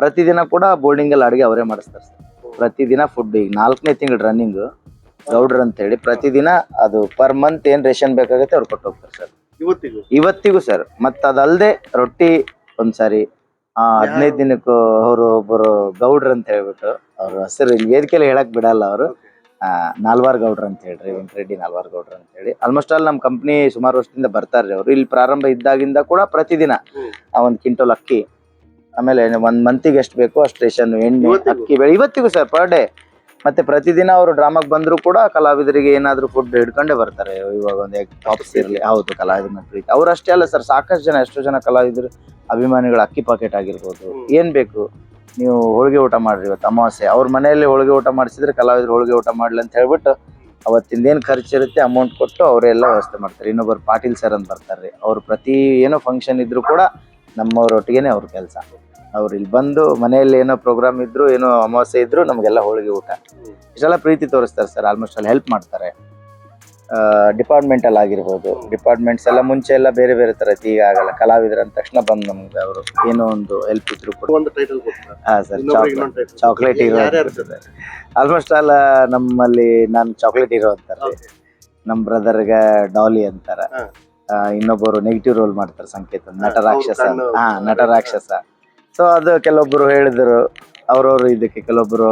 ಪ್ರತಿದಿನ ಕೂಡ ಬೋರ್ಡಿಂಗ್ ಅಲ್ಲಿ ಅಡುಗೆ ಅವರೇ ಮಾಡಿಸ್ತಾರೆ ಸರ್. ಪ್ರತಿದಿನ ಫುಡ್ ಈಗ ನಾಲ್ಕನೇ ತಿಂಗಳು ರನ್ನಿಂಗ್ ಗೌಡ್ರ್ ಅಂತ ಹೇಳಿ ಪ್ರತಿದಿನ ಅದು ಪರ್ ಮಂತ್ ಏನ್ ರೇಷನ್ ಬೇಕಾಗುತ್ತೆ ಅವ್ರು ಕೊಟ್ಟು ಹೋಗ್ತಾರೆ ಸರ್. ಇವತ್ತಿಗೂ? ಇವತ್ತಿಗೂ ಸರ್. ಮತ್ತ ಅದಲ್ದೆ ರೊಟ್ಟಿ ಒಂದ್ಸಾರಿ ಹದಿನೈದು ದಿನಕ್ಕೂ ಅವರು ಒಬ್ಬರು ಗೌಡ್ರ್ ಅಂತ ಹೇಳ್ಬಿಟ್ಟು ಅವ್ರ ಹೆಸರು ವೇದಿಕೆಯಲ್ಲಿ ಹೇಳಕ್ ಬಿಡಲ್ಲ ಅವರು. ನಾಲ್ವಾರ್ ಗೌಡ್ರ ಅಂತ ಹೇಳ್ರಿ ವೆಂಕಟರೆಡ್ಡಿ ನಾಲ್ವಾರ್ ಗೌಡ್ರ ಅಂತ ಹೇಳಿ. ಆಲ್ಮೋಸ್ಟ್ ಆಲ್ ನಮ್ಮ ಕಂಪ್ನಿ ಸುಮಾರು ವರ್ಷದಿಂದ ಬರ್ತಾರೆ ಅವರು. ಇಲ್ಲಿ ಪ್ರಾರಂಭ ಇದ್ದಾಗಿಂದ ಕೂಡ ಪ್ರತಿದಿನ ಆ ಒಂದ್ ಕ್ವಿಂಟಲ್ ಅಕ್ಕಿ ಆಮೇಲೆ ಒಂದ್ ಮಂತಿಗೆ ಎಷ್ಟು ಬೇಕೋ ಅಷ್ಟು ರೇಷನ್ ಎಣ್ಣೆ ಅಕ್ಕಿ ಬೆಳೆ. ಇವತ್ತಿಗೂ ಸರ್ ಪರ್ ಡೇ ಮತ್ತೆ ಪ್ರತಿದಿನ ಅವರು ಡ್ರಾಮಾಗ್ ಬಂದ್ರು ಕೂಡ ಕಲಾವಿದರಿಗೆ ಏನಾದ್ರು ಫುಡ್ ಹಿಡ್ಕೊಂಡೇ ಬರ್ತಾರೆ. ಇವಾಗ ಒಂದು ಎಗ್ ಟಾಪ್ಸ್ ಇರಲಿ ಹೌದು ಕಲಾವಿದ್ರ ಪ್ರೀತಿ. ಅವ್ರು ಅಷ್ಟೇ ಅಲ್ಲ ಸರ್ ಸಾಕಷ್ಟು ಜನ ಎಷ್ಟೋ ಜನ ಕಲಾವಿದರು ಅಭಿಮಾನಿಗಳು ಅಕ್ಕಿ ಪಾಕೆಟ್ ಆಗಿರ್ಬೋದು. ಏನ್ ಬೇಕು? ನೀವು ಹೋಳಿಗೆ ಊಟ ಮಾಡ್ರಿ ಇವತ್ತು ಅಮಾವಾಸ್ಯೆ. ಅವ್ರ ಮನೆಯಲ್ಲಿ ಹೋಳಿಗೆ ಊಟ ಮಾಡಿಸಿದ್ರೆ ಕಲಾವಿದ್ರು ಹೋಳಿಗೆ ಊಟ ಮಾಡ್ಲಿ ಅಂತ ಹೇಳ್ಬಿಟ್ಟು ಅವತ್ತಿಂದ ಖರ್ಚು ಖರ್ಚಿರುತ್ತೆ ಅಮೌಂಟ್ ಕೊಟ್ಟು ಅವರೆಲ್ಲ ವ್ಯವಸ್ಥೆ ಮಾಡ್ತಾರೆ. ಇನ್ನೊಬ್ಬರು ಪಾಟೀಲ್ ಸರ್ ಅಂತ ಬರ್ತಾರೆ. ಅವ್ರು ಪ್ರತಿ ಏನೋ ಫಂಕ್ಷನ್ ಇದ್ರು ಕೂಡ ನಮ್ಮವ್ರೊಟ್ಟಿಗೆ ಅವ್ರ ಕೆಲಸ. ಅವ್ರು ಇಲ್ಲಿ ಬಂದು ಮನೆಯಲ್ಲಿ ಏನೋ ಪ್ರೋಗ್ರಾಮ್ ಇದ್ರು, ಏನೋ ಅಮಾವಾಸ್ಯೆ ಇದ್ರು ನಮಗೆಲ್ಲ ಹೋಳಿಗೆ ಊಟ. ಇಷ್ಟೆಲ್ಲ ಪ್ರೀತಿ ತೋರಿಸ್ತಾರೆ ಸರ್ ಆಲ್ಮೋಸ್ಟ್ ಅಲ್ಲಿ ಹೆಲ್ಪ್ ಮಾಡ್ತಾರೆ. ಡಿಪಾರ್ಟ್ಮೆಂಟ್ ಅಲ್ಲಿ ಆಗಿರ್ಬೋದು. ಡಿಪಾರ್ಟ್ಮೆಂಟ್ಸ್ ಎಲ್ಲ ಮುಂಚೆ ಎಲ್ಲ ಬೇರೆ ಬೇರೆ ತರ ಇತ್ತು, ಈಗ ಆಗಲ್ಲ. ಕಲಾವಿದ್ರ ಅಂದ ತಕ್ಷಣ ಬಂದು ನಮ್ಗೆ ಅವರು ಏನೋ ಒಂದು ಹೆಲ್ಪ್ ಇದ್ರು ಕೂಡ ಒಂದು ಟೈಟಲ್ ಕೊಡ್ತಾರೆ. ಹಾ sir. Chocolate hero sir almost all ನಮ್ಮಲ್ಲಿ ನಾನು ಚಾಕ್ಲೇಟ್ ಇರೋ ಅಂತಾರೆ. ನಮ್ಮ ನಮ್ ಬ್ರದರ್ಗೆ ಡಾಲಿ ಅಂತಾರ. ಇನ್ನೊಬ್ಬರು ನೆಗೆಟಿವ್ ರೋಲ್ ಮಾಡ್ತಾರೆ ಸಂಕೇತ ನಟ ರಾಕ್ಷಸ. ಹಾ ನಟ ರಾಕ್ಷಸ. ಸೊ ಅದು ಕೆಲವೊಬ್ರು ಹೇಳಿದ್ರು. ಅವ್ರವ್ರು ಇದಕ್ಕೆ ಕೆಲವೊಬ್ರು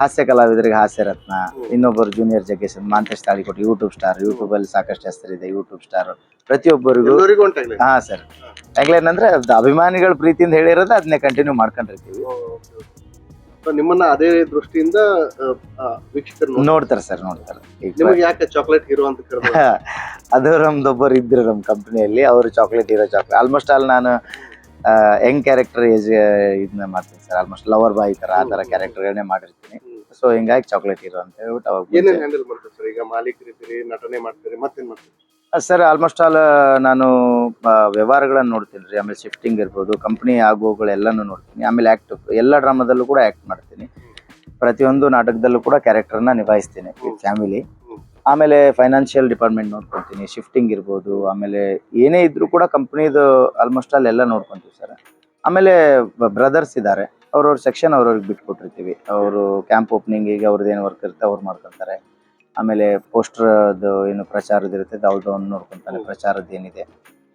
ಹಾಸ್ಯ ಕಲಾವಿದರಿಗೆ ಹಾಸ್ಯ ರತ್ನ. ಇನ್ನೊಬ್ಬರು ಜೂನಿಯರ್ ಜಗ್ಗೇಶ್ ಅಂತ ಮಾಂತೇಶ್ ಯೂಟ್ಯೂಬ್ ಸ್ಟಾರ್ ಯೂಟ್ಯೂಬ್ ಅಲ್ಲಿ ಸಾಕಷ್ಟು ಹೆಸರಿದೆ ಯೂಟ್ಯೂಬ್ ಸ್ಟಾರ್ ಪ್ರತಿಯೊಬ್ಬರಿಗೂ ಹಾ ಸರ್. ಅಂದ್ರೆ ಏನಂದ್ರೆ ಅಭಿಮಾನಿಗಳ ಪ್ರೀತಿಯಿಂದ ಹೇಳಿರೋದು ಅದನ್ನೇ ಕಂಟಿನ್ಯೂ ಮಾಡ್ಕೊಂಡಿರ್ತೀವಿ. ಸೊ ನಿಮ್ಮನ್ನ ಅದೇ ದೃಷ್ಟಿಯಿಂದ ವೀಕ್ಷಕರು ನೋಡ್ತಾರೆ. ಸರ್ ನೋಡ್ತಾರೆ. ನಿಮಗೆ ಯಾಕೆ ಚಾಕ್ಲೇಟ್ ಹೀರೋ ಅಂತ ಅದು ನಮ್ದೊಬ್ಬರು ಇದ್ರು ನಮ್ಮ ಕಂಪ್ನಿಯಲ್ಲಿ ಅವರು chocolate hero chocolate almost all ನಾನು ಯಂಗ್ ಕ್ಯಾರೆಕ್ಟರ್ ಏಜ್ ಇದನ್ನ ಮಾಡ್ತೀನಿ ಸರ್. ಆಲ್ಮೋಸ್ಟ್ ಲವರ್ ಬಾಯ್ ತರ ಆ ತರ ಕ್ಯಾರೆಕ್ಟರ್ಗಳನ್ನೇ ಮಾಡಿರ್ತೀನಿ. ಸೊ ಹಿಂಗಾಗಿ ಚಾಕ್ಲೇಟ್ ಇರೋ ಅಂತ ಹೇಳ್ಬಿಟ್ಟು ಅವಾಗ ಏನೇನ್ ಹ್ಯಾಂಡಲ್ ಮಾಡ್ತೀರಿ ಸರ್? ಈಗ ಮಾಲೀಕರಿದ್ದೀರಿ ನಟನೆ ಮಾಡ್ತೀರಿ ಮತ್ತೇನ್ ಮಾಡ್ತೀರಿ? ಸರ್ ಆಲ್ಮೋಸ್ಟ್ ಆಲ್ ನಾನು ವ್ಯವಹಾರಗಳನ್ನ ನೋಡ್ತೀನಿ ರೀ. ಆಮೇಲೆ ಶಿಫ್ಟಿಂಗ್ ಇರ್ಬೋದು ಕಂಪ್ನಿ ಆಗುಗಳೆಲ್ಲನೂ ನೋಡ್ತೀನಿ. ಆಮೇಲೆ ಆಕ್ಟ್ ಎಲ್ಲ ಡ್ರಾಮಾದಲ್ಲೂ ಕೂಡ ಆಕ್ಟ್ ಮಾಡ್ತೀನಿ. ಪ್ರತಿಯೊಂದು ನಾಟಕದಲ್ಲೂ ಕೂಡ ಕ್ಯಾರೆಕ್ಟರ್ನ ನಿಭಾಯಿಸ್ತೀನಿ ಫ್ಯಾಮಿಲಿ ಆಮೇಲೆ ಫೈನಾನ್ಷಿಯಲ್ ಡಿಪಾರ್ಟ್ಮೆಂಟ್ ನೋಡ್ಕೊತೀನಿ ಶಿಫ್ಟಿಂಗ್ ಇರ್ಬೋದು ಆಮೇಲೆ ಏನೇ ಇದ್ರೂ ಕೂಡ ಕಂಪ್ನಿದು ಆಲ್ಮೋಸ್ಟ್ ಆಲ್ ಎಲ್ಲ ನೋಡ್ಕೊತೀವಿ ಸರ್. ಆಮೇಲೆ ಬ್ರದರ್ಸ್ ಇದ್ದಾರೆ. ಅವ್ರವ್ರ ಸೆಕ್ಷನ್ ಅವ್ರವ್ರಿಗೆ ಬಿಟ್ಕೊಟ್ಟಿರ್ತೀವಿ ಅವರು ಕ್ಯಾಂಪ್ ಓಪನಿಂಗಿಗೆ ಅವ್ರದ್ದು ಏನು ವರ್ಕ್ ಇರುತ್ತೆ ಅವ್ರು ಮಾಡ್ಕೊತಾರೆ. ಆಮೇಲೆ ಪೋಸ್ಟರ್ದು ಏನು ಪ್ರಚಾರದಿರುತ್ತೆ ಇರುತ್ತೆ ಅವ್ರದ್ದು ನೋಡ್ಕೊತಾರೆ ಪ್ರಚಾರದ್ದು ಏನಿದೆ.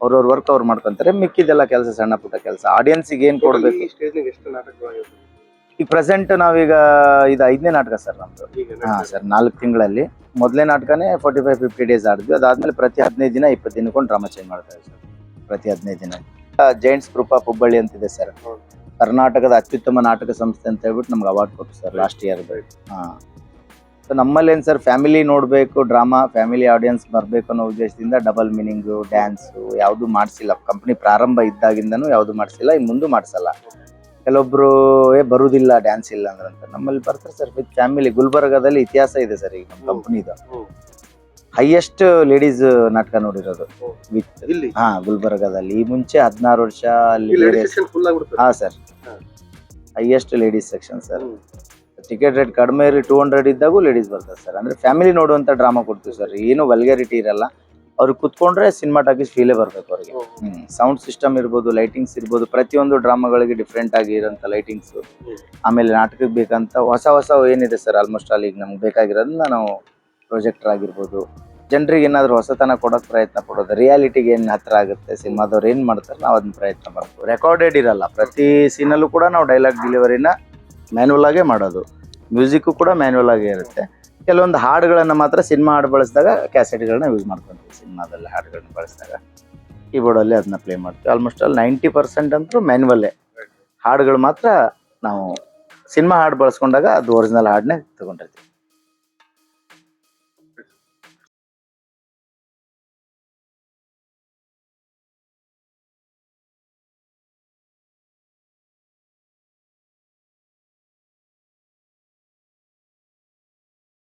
ಅವ್ರವ್ರ ವರ್ಕ್ ಅವ್ರು ಮಾಡ್ಕೊಂತಾರೆ. ಮಿಕ್ಕಿದೆಲ್ಲ ಕೆಲಸ ಸಣ್ಣ ಪುಟ್ಟ ಕೆಲಸ. ಆಡಿಯನ್ಸಿಗೆ ಏನು ಕೊಡಬೇಕು? ಈಗ ಪ್ರೆಸೆಂಟ್ ನಾವೀಗ ಇದು ಐದನೇ ನಾಟಕ ಸರ್ ನಮ್ದು. ಹಾ ಸರ್ ನಾಲ್ಕು ತಿಂಗಳಲ್ಲಿ. ಮೊದಲೇ ನಾಟಕನೇ ಫೋರ್ಟಿ ಫೈವ್ ಫಿಫ್ಟಿ ಡೇಸ್ ಆಡಿದ್ವಿ. ಅದಾದ್ಮೇಲೆ ಪ್ರತಿ ಹದಿನೈದು ದಿನ ಇಪ್ಪತ್ತು ದಿನಕ್ಕೊಂಡು ಡ್ರಾಮಾ ಚೇಂಜ್ ಮಾಡ್ತಾರೆ ಸರ್. ಪ್ರತಿ ಹದಿನೈದು ದಿನ. ಜೈಂಟ್ಸ್ ಕೃಪಾ ಆಫ್ ಹುಬ್ಬಳ್ಳಿ ಅಂತಿದೆ ಸರ್. ಕರ್ನಾಟಕದ ಅತ್ಯುತ್ತಮ ನಾಟಕ ಸಂಸ್ಥೆ ಅಂತ ಹೇಳ್ಬಿಟ್ಟು ನಮ್ಗೆ ಅವಾರ್ಡ್ ಕೊಟ್ಟು ಸರ್ ಲಾಸ್ಟ್ ಇಯರ್ ಹಾ. ಸೊ ನಮ್ಮಲ್ಲೇನು ಸರ್ ಫ್ಯಾಮಿಲಿ ನೋಡಬೇಕು ಡ್ರಾಮಾ ಫ್ಯಾಮಿಲಿ ಆಡಿಯನ್ಸ್ ಬರಬೇಕು ಅನ್ನೋ ಉದ್ದೇಶದಿಂದ ಡಬಲ್ ಮೀನಿಂಗು ಡ್ಯಾನ್ಸು ಯಾವುದು ಮಾಡಿಸಿಲ್ಲ. ಕಂಪ್ನಿ ಪ್ರಾರಂಭ ಇದ್ದಾಗಿಂದನೂ ಯಾವುದು ಮಾಡಿಸಿಲ್ಲ ಇನ್ನು ಮುಂದೆ ಮಾಡಿಸಲ್ಲ. ಕೆಲವೊಬ್ರು ಏ ಬರುವುದಿಲ್ಲ ಡ್ಯಾನ್ಸ್ ಇಲ್ಲ ಅಂದ್ರೆ ಅಂತ ನಮ್ಮಲ್ಲಿ ಬರ್ತಾರೆ ಸರ್ ವಿತ್ ಫ್ಯಾಮಿಲಿ ಗುಲ್ಬರ್ಗಾದಲ್ಲಿ ಇತಿಹಾಸ ಇದೆ ಸರ್ ಈಗ ನಮ್ಮ. ಕಂಪ್ನಿದು. ಹೈಯೆಸ್ಟ್ ಲೇಡೀಸ್ ನಾಟಕ ನೋಡಿರೋದು. ವಿತ್. ಇಲ್ಲಿ? ಹಾ ಗುಲ್ಬರ್ಗಾದಲ್ಲಿ. ಈ ಮುಂಚೆ ಹದಿನಾರು ವರ್ಷ ಅಲ್ಲಿ ಹಾ sir highest ladies section sir ticket rate ಕಡಿಮೆ ಇರಲಿ ಟೂ ಹಂಡ್ರೆಡ್ ಇದ್ದಾಗೂ ಲೇಡೀಸ್ ಬರ್ತದೆ ಸರ್ ಅಂದ್ರೆ ಫ್ಯಾಮಿಲಿ ನೋಡುವಂತ ಡ್ರಾಮಾ ಕೊಡ್ತೀವಿ ಸರ್ ಏನು ವಲ್ಗಾರಿಟಿ ಇರಲ್ಲ. ಅವ್ರಿಗೆ ಕುತ್ಕೊಂಡ್ರೆ ಸಿನಿಮಾ ಟಾಕೀಸ್ ಫೀಲೇ ಬರಬೇಕು ಅವ್ರಿಗೆ. ಸೌಂಡ್ ಸಿಸ್ಟಮ್ ಇರ್ಬೋದು ಲೈಟಿಂಗ್ಸ್ ಇರ್ಬೋದು ಪ್ರತಿಯೊಂದು ಡ್ರಾಮಾಗಳಿಗೆ ಡಿಫ್ರೆಂಟ್ ಆಗಿ ಇರೋಂಥ ಲೈಟಿಂಗ್ಸ್ ಆಮೇಲೆ ನಾಟಕಕ್ಕೆ ಬೇಕಂತ ಹೊಸ ಹೊಸ ಏನಿದೆ ಸರ್ ಆಲ್ಮೋಸ್ಟ್ ಆಲ್ ಈಗ ನಮ್ಗೆ ಬೇಕಾಗಿರೋದನ್ನ ನಾವು ಪ್ರೊಜೆಕ್ಟರ್ ಆಗಿರ್ಬೋದು. ಜನರಿಗೆ ಏನಾದರೂ ಹೊಸತನ ಕೊಡೋಕೆ ಪ್ರಯತ್ನ ಪಡೋದು, ರಿಯಾಲಿಟಿಗೆ ಏನು ಹತ್ರ ಆಗುತ್ತೆ, ಸಿನಿಮಾದವ್ರು ಏನು ಮಾಡ್ತಾರೆ, ನಾವು ಅದನ್ನ ಪ್ರಯತ್ನ ಮಾಡ್ತೀವಿ. ರೆಕಾರ್ಡೆಡ್ ಇರಲ್ಲ. ಪ್ರತಿ ಸೀನಲ್ಲೂ ಕೂಡ ನಾವು ಡೈಲಾಗ್ ಡೆಲಿವರಿನ ಮ್ಯಾನ್ಯಲ್ ಆಗೇ ಮಾಡೋದು. ಮ್ಯೂಸಿಕ್ಕು ಕೂಡ ಮ್ಯಾನ್ಯಲ್ ಆಗೇ ಇರುತ್ತೆ. ಕೆಲವೊಂದು ಹಾಡುಗಳನ್ನು ಮಾತ್ರ ಸಿನಿಮಾ ಹಾಡು ಬಳಸಿದಾಗ ಕ್ಯಾಸೆಟ್ಗಳನ್ನ ಯೂಸ್ ಮಾಡ್ಕೊತೀವಿ ಸಿನಿಮಾದಲ್ಲಿ ಹಾಡುಗಳನ್ನ ಬಳಸಿದಾಗ. ಕೀಬೋರ್ಡಲ್ಲಿ ಅದನ್ನ ಪ್ಲೇ ಮಾಡ್ತೀವಿ. ಆಲ್ಮೋಸ್ಟ್ ಆಲ್ ನೈಂಟಿ ಪರ್ಸೆಂಟ್ ಅಂತೂ ಮ್ಯಾನ್ಯಲ್ಲೇ ಹಾಡುಗಳು ಮಾತ್ರ ನಾವು ಸಿನಿಮಾ ಹಾಡು ಬಳಸ್ಕೊಂಡಾಗ ಅದು ಒರಿಜಿನಲ್ ಹಾಡನ್ನೇ ತಗೊಂಡಿರ್ತೀವಿ.